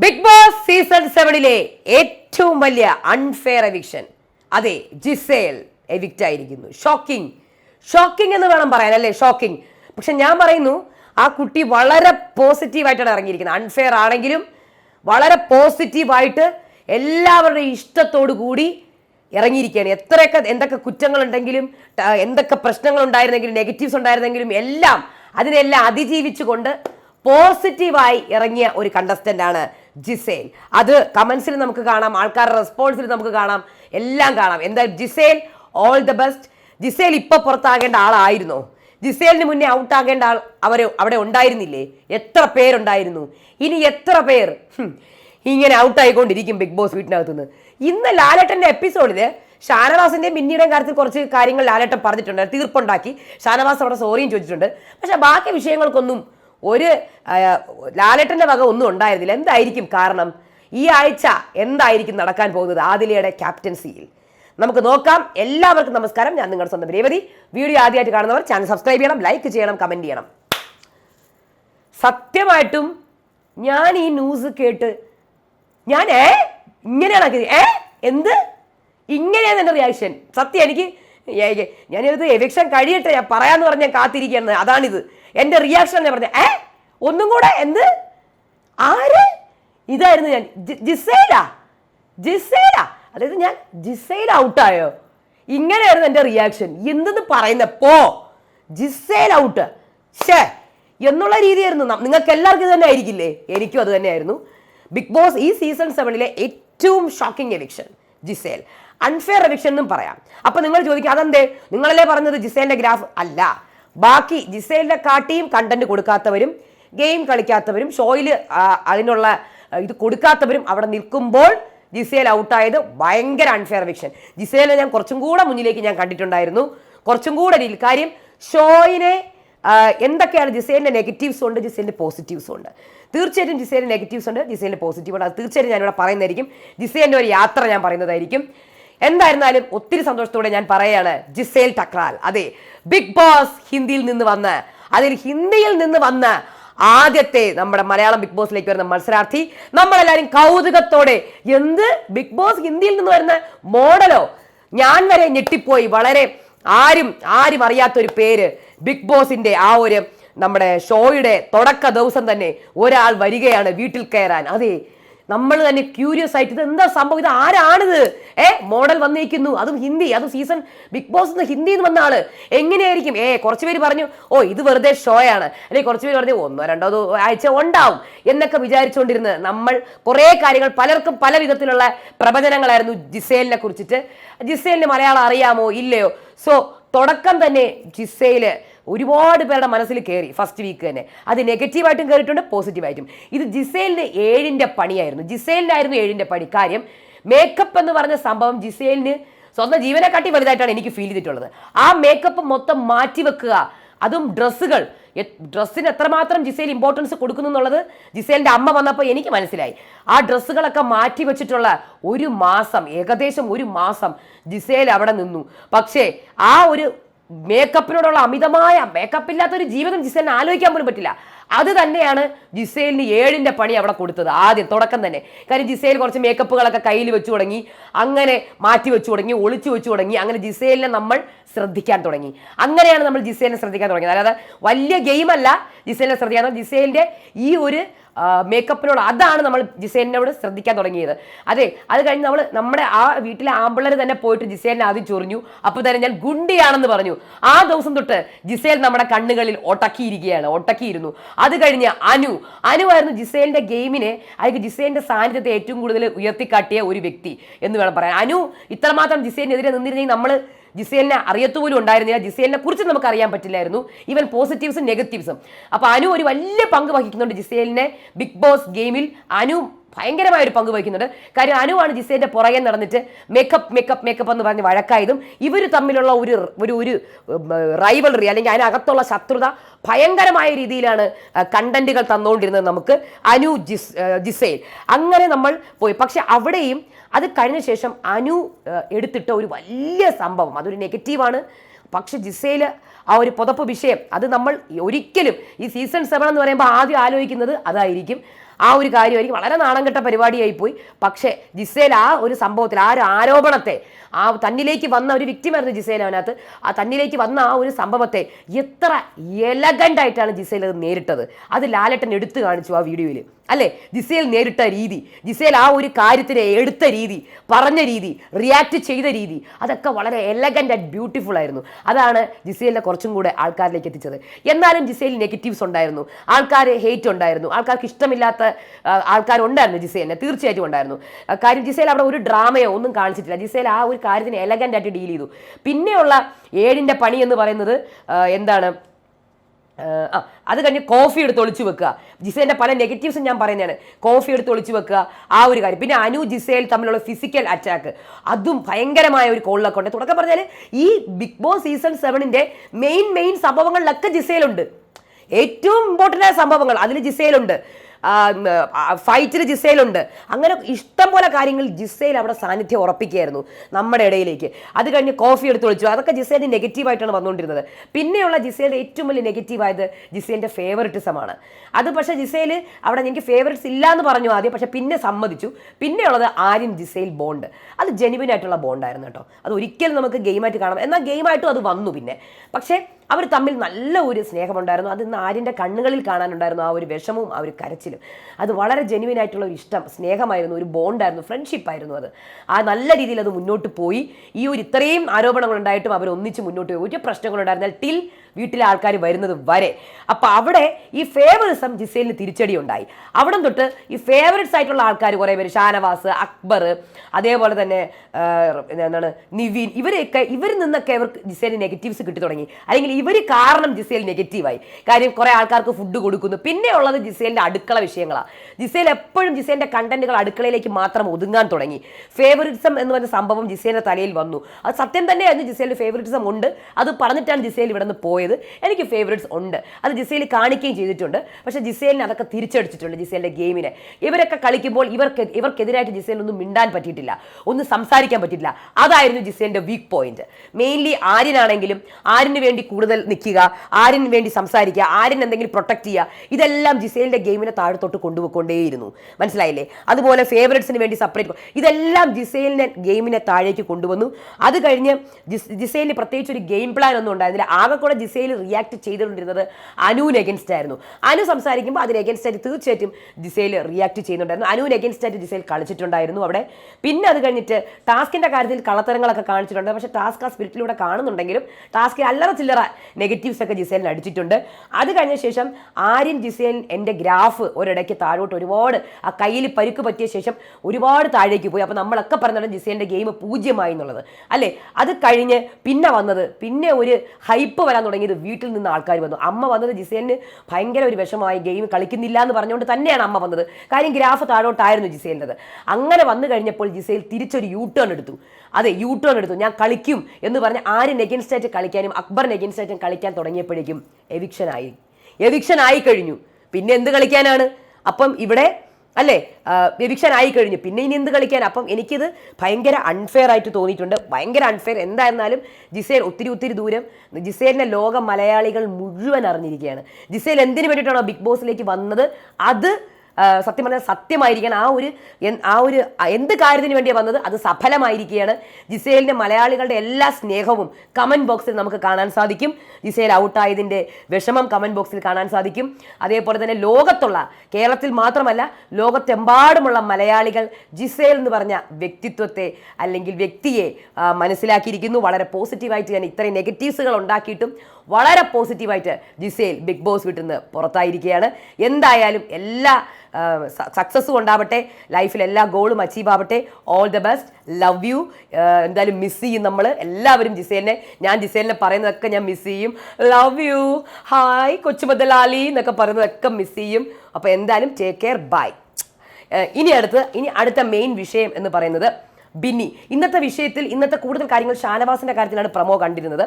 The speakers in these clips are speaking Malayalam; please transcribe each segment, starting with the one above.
ബിഗ് ബോസ് സീസൺ സെവനിലെ ഏറ്റവും വലിയ അൺഫെയർ എവിക്ഷൻ അതെ ജിസേൽ എവിക്റ്റ് ആയിരിക്കുന്നു. ഷോക്കിംഗ് ഷോക്കിംഗ് എന്ന് വേണം പറയാൻ അല്ലേ? ഷോക്കിംഗ് പക്ഷെ ഞാൻ പറയുന്നു ആ കുട്ടി വളരെ പോസിറ്റീവായിട്ടാണ് ഇറങ്ങിയിരിക്കുന്നത്. അൺഫെയർ ആണെങ്കിലും വളരെ പോസിറ്റീവായിട്ട് എല്ലാവരുടെയും ഇഷ്ടത്തോടു കൂടി ഇറങ്ങിയിരിക്കുകയാണ്. എത്രയൊക്കെ എന്തൊക്കെ കുറ്റങ്ങളുണ്ടെങ്കിലും എന്തൊക്കെ പ്രശ്നങ്ങൾ ഉണ്ടായിരുന്നെങ്കിലും നെഗറ്റീവ്സ് ഉണ്ടായിരുന്നെങ്കിലും എല്ലാം അതിനെല്ലാം അതിജീവിച്ചുകൊണ്ട് പോസിറ്റീവായി ഇറങ്ങിയ ഒരു കണ്ടസ്റ്റന്റ് ആണ് ജിസേൽ. അത് കമൻസിൽ നമുക്ക് കാണാം ആൾക്കാരുടെ റെസ്പോൺസിൽ നമുക്ക് കാണാം എല്ലാം കാണാം. എന്താ Gizele? All the best Gizele ഇപ്പൊ പുറത്താകേണ്ട ആളായിരുന്നോ. ജിസേലിന് മുന്നേ ഔട്ട് ആകേണ്ട ആൾ അവർ അവിടെ ഉണ്ടായിരുന്നില്ലേ? എത്ര പേരുണ്ടായിരുന്നു? ഇനി എത്ര പേർ? ഇങ്ങനെ ഔട്ട് ആയിക്കൊണ്ടിരിക്കും ബിഗ് ബോസ് വീട്ടിനകത്തുനിന്ന്. ഇന്ന് ലാലേട്ടന്റെ എപ്പിസോഡിൽ ഷാനവാസിന്റെ മിന്നിയുടെയും കാര്യത്തിൽ കുറച്ച് കാര്യങ്ങൾ ലാലേട്ടൻ പറഞ്ഞിട്ടുണ്ട് തീർപ്പുണ്ടാക്കി. ഷാനവാസ് അവിടെ സോറിയും ചോദിച്ചിട്ടുണ്ട്. പക്ഷെ ബാക്കി വിഷയങ്ങൾക്കൊന്നും ഒരു ലാലേട്ടന്റെ വക ഒന്നും ഉണ്ടായിരുന്നില്ല. എന്തായിരിക്കും കാരണം? ഈ ആഴ്ച എന്തായിരിക്കും നടക്കാൻ പോകുന്നത് ആദിലയുടെ ക്യാപ്റ്റൻസിയിൽ? നമുക്ക് നോക്കാം. എല്ലാവർക്കും നമസ്കാരം. ഞാൻ നിങ്ങളുടെ സ്വന്തം രേവതി. വീഡിയോ ആദ്യമായിട്ട് കാണുന്നവർ ചാനൽ സബ്സ്ക്രൈബ് ചെയ്യണം ലൈക്ക് ചെയ്യണം കമന്റ് ചെയ്യണം. സത്യമായിട്ടും ഞാൻ ഈ ന്യൂസ് കേട്ട് ഞാൻ ഏ? ഇങ്ങനെയാണ് ഏ? എന്ത്? ഇങ്ങനെയാണ് എന്റെ റിയാക്ഷൻ സത്യം എനിക്ക് ഞാൻ എവിക്ഷൻ കഴിയട്ടെ ഞാൻ പറയാമെന്ന് പറഞ്ഞ് ഞാൻ കാത്തിരിക്കുകയാണ്. അതാണിത്. എന്റെ റിയാക്ഷൻ ഞാൻ പറഞ്ഞത് ഏ? ഒന്നും കൂടെ? എന്ത്? ആര്? ഇതായിരുന്നു ഞാൻ. ജിസേലാ. ജിസേലാ. അതായത് ഞാൻ ജിസേൽ ഔട്ടായോ ഇങ്ങനെയായിരുന്നു എന്റെ റിയാക്ഷൻ എന്തെന്ന് പറയുന്ന? പോ. ജിസേൽ ഔട്ട് ഷേ എന്നുള്ള രീതിയായിരുന്നു നിങ്ങൾക്ക് എല്ലാവർക്കും ഇത് തന്നെ ആയിരിക്കില്ലേ? എനിക്കും അത് തന്നെയായിരുന്നു. ബിഗ് ബോസ് ഈ സീസൺ സെവനിലെ ഏറ്റവും shocking eviction Gizele. Unfair eviction എന്നും പറയാം. അപ്പൊ നിങ്ങൾ ചോദിക്കും അതെന്തേ? നിങ്ങളല്ലേ പറഞ്ഞത് ജിസേലിന്റെ ഗ്രാഫ്? അല്ല. ബാക്കി ജിസേലിനെ കാട്ടിയും കണ്ടന്റ് കൊടുക്കാത്തവരും ഗെയിം കളിക്കാത്തവരും ഷോയിൽ അതിനുള്ള ഇത് കൊടുക്കാത്തവരും അവിടെ നിൽക്കുമ്പോൾ ജിസേൽ ഔട്ടായത് ഭയങ്കര അൺഫെയർ വിക്ഷൻ ജിസേലിനെ ഞാൻ കുറച്ചും കൂടെ മുന്നിലേക്ക് ഞാൻ കണ്ടിട്ടുണ്ടായിരുന്നു. കുറച്ചും കൂടെ രീതിയിൽ കാര്യം ഷോയിനെ എന്തൊക്കെയാണ് ജിസേലിന്റെ നെഗറ്റീവ്സ് ഉണ്ട് ജിസേലിന്റെ പോസിറ്റീവ്സ് ഉണ്ട്. തീർച്ചയായിട്ടും ജിസേലിന്റെ നെഗറ്റീവ്സ് ഉണ്ട് ജിസേലിന്റെ പോസിറ്റീവ് ഉണ്ട്. അത് തീർച്ചയായിട്ടും ഞാനിവിടെ പറയുന്നതായിരിക്കും. ജിസേലിന്റെ ഒരു യാത്ര ഞാൻ പറയുന്നതായിരിക്കും. എന്തായിരുന്നാലും ഒത്തിരി സന്തോഷത്തോടെ ഞാൻ പറയാണ് ജിസേൽ ടക്രാൽ. അതെ ബിഗ് ബോസ് ഹിന്ദിയിൽ നിന്ന് വന്ന് അതിൽ ഹിന്ദിയിൽ നിന്ന് വന്ന് ആദ്യത്തെ നമ്മുടെ മലയാളം ബിഗ് ബോസിലേക്ക് വരുന്ന മത്സരാർത്ഥി നമ്മളെല്ലാവരും കൗതുകത്തോടെ എന്ത് ബിഗ് ബോസ് ഹിന്ദിയിൽ നിന്ന് വരുന്ന മോഡലോ? ഞാൻ വരെ ഞെട്ടിപ്പോയി. വളരെ ആരും ആരും അറിയാത്ത ഒരു പേര് ബിഗ് ബോസിന്റെ ആ ഒരു നമ്മുടെ ഷോയുടെ തുടക്ക ദിവസം തന്നെ ഒരാൾ വരികയാണ് വീട്ടിൽ കയറാൻ. അതെ നമ്മൾ തന്നെ ക്യൂരിയസ് ആയിട്ട് ഇത് എന്താ സംഭവം? ഇത് ആരാണിത്? ഏ മോഡൽ വന്നിരിക്കുന്നു. അതും ഹിന്ദി. അതും സീസൺ ബിഗ് ബോസ് ഹിന്ദിയിൽ നിന്ന് വന്ന ആൾ. എങ്ങനെയായിരിക്കും? ഏ കുറച്ച് പേര് പറഞ്ഞു ഓ ഇത് വെറുതെ ഷോയാണ് അല്ലെങ്കിൽ കുറച്ച് പേര് പറഞ്ഞു ഒന്നോ രണ്ടോ ആഴ്ച ഉണ്ടാവും. എന്നൊക്കെ വിചാരിച്ചുകൊണ്ടിരുന്ന് നമ്മൾ കുറേ കാര്യങ്ങൾ പലർക്കും പല വിധത്തിലുള്ള പ്രവചനങ്ങളായിരുന്നു ജിസേലിനെ കുറിച്ചിട്ട്. ജിസേലിന് മലയാളം അറിയാമോ? ഇല്ലയോ? സോ തുടക്കം തന്നെ ജിസേൽ ഒരുപാട് പേരുടെ മനസ്സിൽ കയറി ഫസ്റ്റ് വീക്ക് തന്നെ. അത് നെഗറ്റീവായിട്ടും കയറിയിട്ടുണ്ട് പോസിറ്റീവായിട്ടും ഇത് ജിസേലിന് ഏഴിന്റെ പണിയായിരുന്നു. ജിസേലിനായിരുന്നു ഏഴിന്റെ പണി. കാര്യം മേക്കപ്പ് എന്ന് പറഞ്ഞ സംഭവം ജിസേലിന് സ്വന്തം ജീവനെ കാട്ടി വലുതായിട്ടാണ് എനിക്ക് ഫീൽ ചെയ്തിട്ടുള്ളത്. ആ മേക്കപ്പ് മൊത്തം മാറ്റി വെക്കുക അതും ഡ്രസ്സുകൾ. ഡ്രസ്സിന് എത്രമാത്രം ജിസേൽ ഇമ്പോർട്ടൻസ് കൊടുക്കുന്നു എന്നുള്ളത് ജിസേലിന്റെ അമ്മ വന്നപ്പോൾ എനിക്ക് മനസ്സിലായി. ആ ഡ്രസ്സുകളൊക്കെ മാറ്റി വെച്ചിട്ടുള്ള ഒരു മാസം ഏകദേശം ഒരു മാസം ജിസേൽ അവിടെ നിന്നു. പക്ഷേ ആ ഒരു മേക്കപ്പിനോടുള്ള അമിതമായ മേക്കപ്പ് ഇല്ലാത്തൊരു ജീവിതം ജിസേലിന് ആലോചിക്കാൻ പോലും പറ്റില്ല. അത് തന്നെയാണ് ജിസേലിന് ഏഴിന്റെ പണി അവിടെ കൊടുത്തത് ആദ്യം തുടക്കം തന്നെ. കാര്യം ജിസേൽ കുറച്ച് മേക്കപ്പുകളൊക്കെ കയ്യിൽ വെച്ചു തുടങ്ങി അങ്ങനെ മാറ്റി വെച്ചു തുടങ്ങി ഒളിച്ചു വെച്ചു തുടങ്ങി അങ്ങനെ ജിസേലിനെ നമ്മൾ ശ്രദ്ധിക്കാൻ തുടങ്ങി. അങ്ങനെയാണ് നമ്മൾ ജിസേലിനെ ശ്രദ്ധിക്കാൻ തുടങ്ങിയത്. അല്ലാതെ വലിയ ഗെയിമല്ല ജിസേലിനെ ശ്രദ്ധിക്കാൻ. ജിസേലിന്റെ ഈ ഒരു മേക്കപ്പിനോട് അതാണ് നമ്മൾ ജിസേലിനോട് ശ്രദ്ധിക്കാൻ തുടങ്ങിയത്. അതെ അത് കഴിഞ്ഞ് നമ്മൾ നമ്മുടെ ആ വീട്ടിലെ ആമ്പിള്ളേർ തന്നെ പോയിട്ട് ജിസേലിനെ ആദ്യം ചൊറിഞ്ഞു. അപ്പോൾ തന്നെ ഞാൻ ഗുണ്ടിയാണെന്ന് പറഞ്ഞു. ആ ദിവസം തൊട്ട് ജിസേൽ നമ്മുടെ കണ്ണുകളിൽ ഒട്ടക്കിയിരിക്കുകയാണ് ഒട്ടക്കിയിരുന്നു. അത് കഴിഞ്ഞ് അനു അനു ആയിരുന്നു ജിസേലിന്റെ ഗെയിമിനെ അയാൾക്ക് ജിസേലിന്റെ സാന്നിധ്യത്തെ ഏറ്റവും കൂടുതൽ ഉയർത്തിക്കാട്ടിയ ഒരു വ്യക്തി എന്ന് വേണം പറയാൻ. അനു ഇത്രമാത്രം ജിസേലിനെതിരെ നിന്നിരുന്നെങ്കിൽ നമ്മൾ ജിസേലിനെ അറിയത്തുപോലും ഉണ്ടായിരുന്നില്ല. ജിസേലിനെ കുറിച്ച് നമുക്ക് അറിയാൻ പറ്റില്ലായിരുന്നു. ഈവൻ പോസിറ്റീവ്സും നെഗറ്റീവ്സും അപ്പോൾ അനു ഒരു വലിയ പങ്ക് വഹിക്കുന്നുണ്ട് ജിസേലിനെ. ബിഗ് ബോസ് ഗെയിമിൽ അനു ഭയങ്കരമായ ഒരു പങ്ക് വഹിക്കുന്നുണ്ട്. കാര്യം അനുവാണ് ജിസേലിന്റെ പുറകെ നടന്നിട്ട് മേക്കപ്പ് മേക്കപ്പ് മേക്കപ്പ് എന്ന് പറഞ്ഞ് വഴക്കായതും ഇവർ തമ്മിലുള്ള ഒരു ഒരു ഒരു റൈവലറി അല്ലെങ്കിൽ അതിനകത്തുള്ള ശത്രുത ഭയങ്കരമായ രീതിയിലാണ് കണ്ടന്റുകൾ തന്നുകൊണ്ടിരുന്നത് നമുക്ക് അനു ജിസ് ജിസേൽ. അങ്ങനെ നമ്മൾ പോയി. പക്ഷെ അവിടെയും അത് കഴിഞ്ഞ ശേഷം അനു എടുത്തിട്ട ഒരു വലിയ സംഭവം. അതൊരു നെഗറ്റീവാണ് പക്ഷെ ജിസേൽ ആ ഒരു പുതപ്പ് വിഷയം അത് നമ്മൾ ഒരിക്കലും ഈ സീസൺ സെവൻ എന്ന് പറയുമ്പോൾ ആദ്യം ആലോചിക്കുന്നത് അതായിരിക്കും. ആ ഒരു കാര്യമായിരിക്കും വളരെ നാണം കെട്ട പരിപാടിയായി പോയി പക്ഷേ ജിസേൽ ആ ഒരു സംഭവത്തിൽ ആ ഒരു ആരോപണത്തെ ആ തന്നിലേക്ക് വന്ന ഒരു വ്യക്തിമായിരുന്നു ജിസേൽ അവനകത്ത് ആ തന്നിലേക്ക് വന്ന ആ ഒരു സംഭവത്തെ എത്ര എലഗന്റായിട്ടാണ് ജിസേൽ അത് നേരിട്ടത്. അത് ലാലട്ടൻ എടുത്തു കാണിച്ചു ആ വീഡിയോയിൽ. അല്ലേ? ജിസേൽ നേരിട്ട രീതി ജിസേൽ ആ ഒരു കാര്യത്തിനെ എടുത്ത രീതി പറഞ്ഞ രീതി റിയാക്ട് ചെയ്ത രീതി അതൊക്കെ വളരെ എലഗന്റ് ആൻഡ് ബ്യൂട്ടിഫുൾ ആയിരുന്നു. അതാണ് ജിസേലിനെ കുറച്ചും കൂടെ ആൾക്കാരിലേക്ക് എത്തിച്ചത്. എന്നാലും ജിസേലിൽ നെഗറ്റീവ്സ് ഉണ്ടായിരുന്നു. ആൾക്കാർ ഹേറ്റ് ഉണ്ടായിരുന്നു. ആൾക്കാർക്ക് ഇഷ്ടമില്ലാത്ത ആൾക്കാരുണ്ടായിരുന്നു ജിസേലിനെ. തീർച്ചയായിട്ടും ഉണ്ടായിരുന്നു. കാര്യം ജിസേൽ അവിടെ ഒരു ഡ്രാമയോ ഒന്നും കാണിച്ചിട്ടില്ല. ജിസേൽ ആ ഒരു കാര്യത്തിന് എലഗന്റ് ആയിട്ട് ഡീൽ ചെയ്തു. പിന്നെയുള്ള ഏഴിന്റെ പണി എന്ന് പറയുന്നത് എന്താണ്? ആ അത് കഴിഞ്ഞ് കോഫി എടുത്ത് ഒളിച്ചു വെക്കുക. ജിസേലിന്റെ പല നെഗറ്റീവ്സും ഞാൻ പറയുന്നതാണ്. കോഫി എടുത്ത് ഒളിച്ചു വെക്കുക. ആ ഒരു കാര്യം. പിന്നെ അനു ജിസേൽ തമ്മിലുള്ള ഫിസിക്കൽ അറ്റാക്ക് അതും ഭയങ്കരമായ ഒരു കോളിലൊക്കെ ഉണ്ട്. തുടക്കം പറഞ്ഞാൽ ഈ ബിഗ് ബോസ് സീസൺ സെവനിന്റെ മെയിൻ മെയിൻ സംഭവങ്ങളിലൊക്കെ ജിസേലുണ്ട്. ഏറ്റവും ഇമ്പോർട്ടന്റ് ആയ സംഭവങ്ങൾ അതിൽ ജിസേലുണ്ട്. ഫൈറ്റിൽ ജിസയിലുണ്ട് അങ്ങനെ ഇഷ്ടം പോലെ കാര്യങ്ങൾ ജിസേൽ അവിടെ സാന്നിധ്യം ഉറപ്പിക്കുകയായിരുന്നു നമ്മുടെ ഇടയിലേക്ക്. അത് കഴിഞ്ഞ് കോഫി എടുത്ത് വിളിച്ചു. അതൊക്കെ ജിസേന്റെ നെഗറ്റീവായിട്ടാണ് വന്നുകൊണ്ടിരുന്നത്. പിന്നെയുള്ള ജിസയുടെ ഏറ്റവും വലിയ നെഗറ്റീവായത് ജിസേന്റെ ഫേവറിറ്റിസമാണ്. അത് പക്ഷേ ജിസേൽ അവിടെ എനിക്ക് ഫേവറിറ്റ്സ് ഇല്ല എന്ന് പറഞ്ഞു ആദ്യം പക്ഷേ പിന്നെ സമ്മതിച്ചു. പിന്നെയുള്ളത് ആര്യൻ ജിസേൽ ബോണ്ട്. അത് ജെനുവിൻ ആയിട്ടുള്ള ബോണ്ടായിരുന്നു കേട്ടോ. അത് ഒരിക്കലും നമുക്ക് ഗെയിമായിട്ട് കാണാം. എന്നാൽ ഗെയിമായിട്ടും അത് വന്നു പിന്നെ. പക്ഷേ അവർ തമ്മിൽ നല്ല ഒരു സ്നേഹമുണ്ടായിരുന്നു. അത് ഇന്ന് ആര്യന്റെ കണ്ണുകളിൽ കാണാനുണ്ടായിരുന്നു ആ ഒരു വിഷമവും ആ ഒരു കരച്ചിലും. അത് വളരെ ജെനുവിൻ ആയിട്ടുള്ള ഒരു ഇഷ്ടം സ്നേഹമായിരുന്നു ഒരു ബോണ്ടായിരുന്നു ഫ്രണ്ട്ഷിപ്പ് ആയിരുന്നു അത്. ആ നല്ല രീതിയിൽ അത് മുന്നോട്ട് പോയി. ഈ ഒരു ഇത്രയും ആരോപണങ്ങൾ ഉണ്ടായിട്ടും അവർ ഒന്നിച്ച് മുന്നോട്ട് പോയി. ഒരു പ്രശ്നങ്ങളുണ്ടായിരുന്നാൽ ടിൽ വീട്ടിലെ ആൾക്കാർ വരുന്നത് വരെ. അപ്പോൾ അവിടെ ഈ ഫേവറിസം ജിസേലിന് തിരിച്ചടി ഉണ്ടായി അവിടെ തൊട്ട് ഈ ഫേവറേറ്റ്സ് ആയിട്ടുള്ള ആൾക്കാർ കുറേ പേര്. ഷാനവാസ് അക്ബർ അതേപോലെ തന്നെ എന്താണ് നിവീൻ. ഇവരെയൊക്കെ ഇവരിൽ നിന്നൊക്കെ ഇവർക്ക് ജിസേലിന് നെഗറ്റീവ്സ് കിട്ടി തുടങ്ങി. അല്ലെങ്കിൽ ഇവർ കാരണം ജിസേൽ നെഗറ്റീവായി കാര്യം കുറേ ആൾക്കാർക്ക് ഫുഡ് കൊടുക്കുന്നു. പിന്നെ ഉള്ളത് ജിസേലിന്റെ അടുക്കള വിഷയങ്ങളാണ് ജിസേൽ എപ്പോഴും ജിസേലിന്റെ കണ്ടന്റുകൾ അടുക്കളയിലേക്ക് മാത്രം ഒതുങ്ങാൻ തുടങ്ങി. ഫേവറിറ്റിസം എന്ന് പറഞ്ഞ സംഭവം ജിസേലിന്റെ തലയിൽ വന്നു. അത് സത്യം തന്നെയായിരുന്നു ജിസേലിന്റെ ഫേവറിറ്റിസം ഉണ്ട്. അത് പറഞ്ഞിട്ടാണ് ജിസേൽ ഇവിടെ നിന്ന് പോയത്. എനിക്ക് ഫേവറേറ്റ്സ് ഉണ്ട്. അത് ജിസേൽ കാണിക്കുകയും ചെയ്തിട്ടുണ്ട്. പക്ഷേ ജിസേലിനെ അതൊക്കെ തിരിച്ചടിച്ചിട്ടുണ്ട് ജിസേലിന്റെ ഗെയിമിനെ. ഇവരൊക്കെ കളിക്കുമ്പോൾ ഇവർക്ക് ഇവർക്കെതിരായിട്ട് ജിസേലിനൊന്നും മിണ്ടാൻ പറ്റിയിട്ടില്ല. ഒന്നും സംസാരിക്കാൻ പറ്റിയിട്ടില്ല. അതായിരുന്നു ജിസേലിന്റെ വീക്ക് പോയിന്റ് മെയിൻലി ആര്യനാണെങ്കിലും ആരിന് വേണ്ടി കൂടുതൽ നിൽക്കുക ആരിന് വേണ്ടി സംസാരിക്കുക ആര്യൻ എന്തെങ്കിലും പ്രൊട്ടക്ട് ചെയ്യുക ഇതെല്ലാം ജിസേലിന്റെ ഗെയിമിനെ താഴത്തോട്ട് കൊണ്ടുപോയിക്കൊണ്ടേയിരുന്നു. മനസ്സിലായില്ലേ? അതുപോലെ ഫേവറേറ്റ്സിന് വേണ്ടി സെപ്പറേറ്റ് ഇതെല്ലാം ജിസേലിനെ ഗെയിമിനെ താഴേക്ക് കൊണ്ടുവന്നു. അത് കഴിഞ്ഞ് ജിസ് ജിസേലിന് പ്രത്യേകിച്ച് ഒരു ഗെയിം പ്ലാൻ ഒന്നും ഉണ്ടായിരുന്നില്ല. ആകെ കൂടെ ജിസേൽ റിയാക്ട് ചെയ്തുകൊണ്ടിരുന്നത് അനുവിന് എഗൻസ്റ്റ് ആയിരുന്നു അനു സംസാരിക്കുമ്പോൾ അതിന് എഗൻസ്റ്റ് ആയിട്ട് തീർച്ചയായിട്ടും ജിസേൽ റിയാക്ട് ചെയ്യുന്നുണ്ടായിരുന്നു. അനുവിന് എഗൻസ്റ്റ് ആയിട്ട് ജിസേൽ കളിച്ചിട്ടുണ്ടായിരുന്നു അവിടെ. പിന്നെ അത് കഴിഞ്ഞിട്ട് ടാസ്കിന്റെ കാര്യത്തിൽ കള്ളത്തരങ്ങളൊക്കെ കാണിച്ചിട്ടുണ്ട്. പക്ഷേ ടാസ്ക് ആ സ്പിരിറ്റിലൂടെ കാണുന്നുണ്ടെങ്കിലും ടാസ്ക് അല്ലറ ചില്ലറ നെഗറ്റീവ്സ് ഒക്കെ ജിസേലിന് അടിച്ചിട്ടുണ്ട്. അത് കഴിഞ്ഞ ശേഷം ആര്യൻ ജിസേൽ എന്റെ ഗ്രാഫ് ഒരിടയ്ക്ക് താഴോട്ട് ഒരുപാട് ആ കയ്യിൽ പരുക്ക് പറ്റിയ ശേഷം ഒരുപാട് താഴേക്ക് പോയി. അപ്പോൾ നമ്മളൊക്കെ പറഞ്ഞാലും ജിസേലിന്റെ ഗെയിം പൂജ്യമായി എന്നുള്ളത്. അല്ലേ? അത് കഴിഞ്ഞ് പിന്നെ വന്നത് പിന്നെ ഒരു ഹൈപ്പ് വരാൻ തുടങ്ങിയത് വീട്ടിൽ നിന്ന് ആൾക്കാർ വന്നു. അമ്മ വന്നത് ജിസേലിന് ഭയങ്കര ഒരു വിഷമമായി ഗെയിം കളിക്കുന്നില്ല എന്ന് പറഞ്ഞുകൊണ്ട് തന്നെയാണ് അമ്മ വന്നത്. കാര്യം ഗ്രാഫ് താഴോട്ടായിരുന്നു ജിസേലിന്റെത്. അങ്ങനെ വന്നു കഴിഞ്ഞപ്പോൾ ജിസേൽ തിരിച്ചൊരു യൂ ടേൺ എടുത്തു. അതെ യൂ ടേൺ എടുത്തു. ഞാൻ കളിക്കും എന്ന് പറഞ്ഞ് ആരും എഗൻസ്റ്റ് ആയിട്ട് കളിക്കാനും അക്ബറിന് എഗൻസ്റ്റ് ആയിട്ടും കളിക്കാൻ തുടങ്ങിയപ്പോഴേക്കും എവിക്ഷൻ ആയി. എവിക്ഷൻ ആയി കഴിഞ്ഞു. പിന്നെ എന്ത് കളിക്കാനാണ്? അപ്പം ഇവിടെ അല്ലേ? ആയി കഴിഞ്ഞു. പിന്നെ ഇനി എന്ത് കളിക്കാൻ? അപ്പം എനിക്കിത് ഭയങ്കര അൺഫെയർ ആയിട്ട് തോന്നിയിട്ടുണ്ട്. ഭയങ്കര അൺഫെയർ എന്തായിരുന്നാലും ജിസേൽ ഒത്തിരി ഒത്തിരി ദൂരം ജിസേലിനെ ലോക മലയാളികൾ മുഴുവൻ അറിഞ്ഞിരിക്കുകയാണ്. ജിസേൽ എന്തിനു വേണ്ടിയിട്ടാണോ ബിഗ് ബോസിലേക്ക് വന്നത്? അത് സത്യം പറഞ്ഞാൽ സത്യമായിരിക്കണം ആ ഒരു ആ ഒരു എന്ത് കാര്യത്തിന് വേണ്ടിയാണ് വന്നത്? അത് സഫലമായിരിക്കുകയാണ്. ജിസേലിന്റെ മലയാളികളുടെ എല്ലാ സ്നേഹവും കമന്റ് ബോക്സിൽ നമുക്ക് കാണാൻ സാധിക്കും. ജിസേൽ ഔട്ടായതിന്റെ വിഷമം കമന്റ് ബോക്സിൽ കാണാൻ സാധിക്കും. അതേപോലെ തന്നെ ലോകത്തുള്ള കേരളത്തിൽ മാത്രമല്ല ലോകത്തെമ്പാടുമുള്ള മലയാളികൾ ജിസേൽ എന്ന് പറഞ്ഞ വ്യക്തിത്വത്തെ അല്ലെങ്കിൽ വ്യക്തിയെ മനസ്സിലാക്കിയിരിക്കുന്നു. വളരെ പോസിറ്റീവായിട്ട് ഞാൻ ഇത്രയും നെഗറ്റീവ്സുകൾ ഉണ്ടാക്കിയിട്ടും വളരെ പോസിറ്റീവായിട്ട് ജിസേൽ ബിഗ് ബോസ് വീട്ടിൽ നിന്ന് പുറത്തായിരിക്കുകയാണ്. എന്തായാലും എല്ലാ സക്സസ്സും ഉണ്ടാവട്ടെ ലൈഫിൽ എല്ലാ ഗോളും അച്ചീവ് ആവട്ടെ. All the best love you എന്തായാലും മിസ് ചെയ്യും നമ്മൾ എല്ലാവരും ജിസേലിനെ ഞാൻ ജിസേലിനെ പറയുന്നതൊക്കെ ഞാൻ മിസ് ചെയ്യും. ലവ് യു ഹായ് കൊച്ചുമുതലാലി എന്നൊക്കെ പറയുന്നതൊക്കെ മിസ് ചെയ്യും. അപ്പോൾ എന്തായാലും ടേക്ക് കെയർ ബൈ ഇനി അടുത്ത് ഇനി അടുത്ത മെയിൻ വിഷയം എന്ന് പറയുന്നത് ബിന്നി. ഇന്നത്തെ വിഷയത്തിൽ ഇന്നത്തെ കൂടുതൽ കാര്യങ്ങൾ ഷാനവാസിന്റെ കാര്യത്തിലാണ് പ്രമോ കണ്ടിരുന്നത്.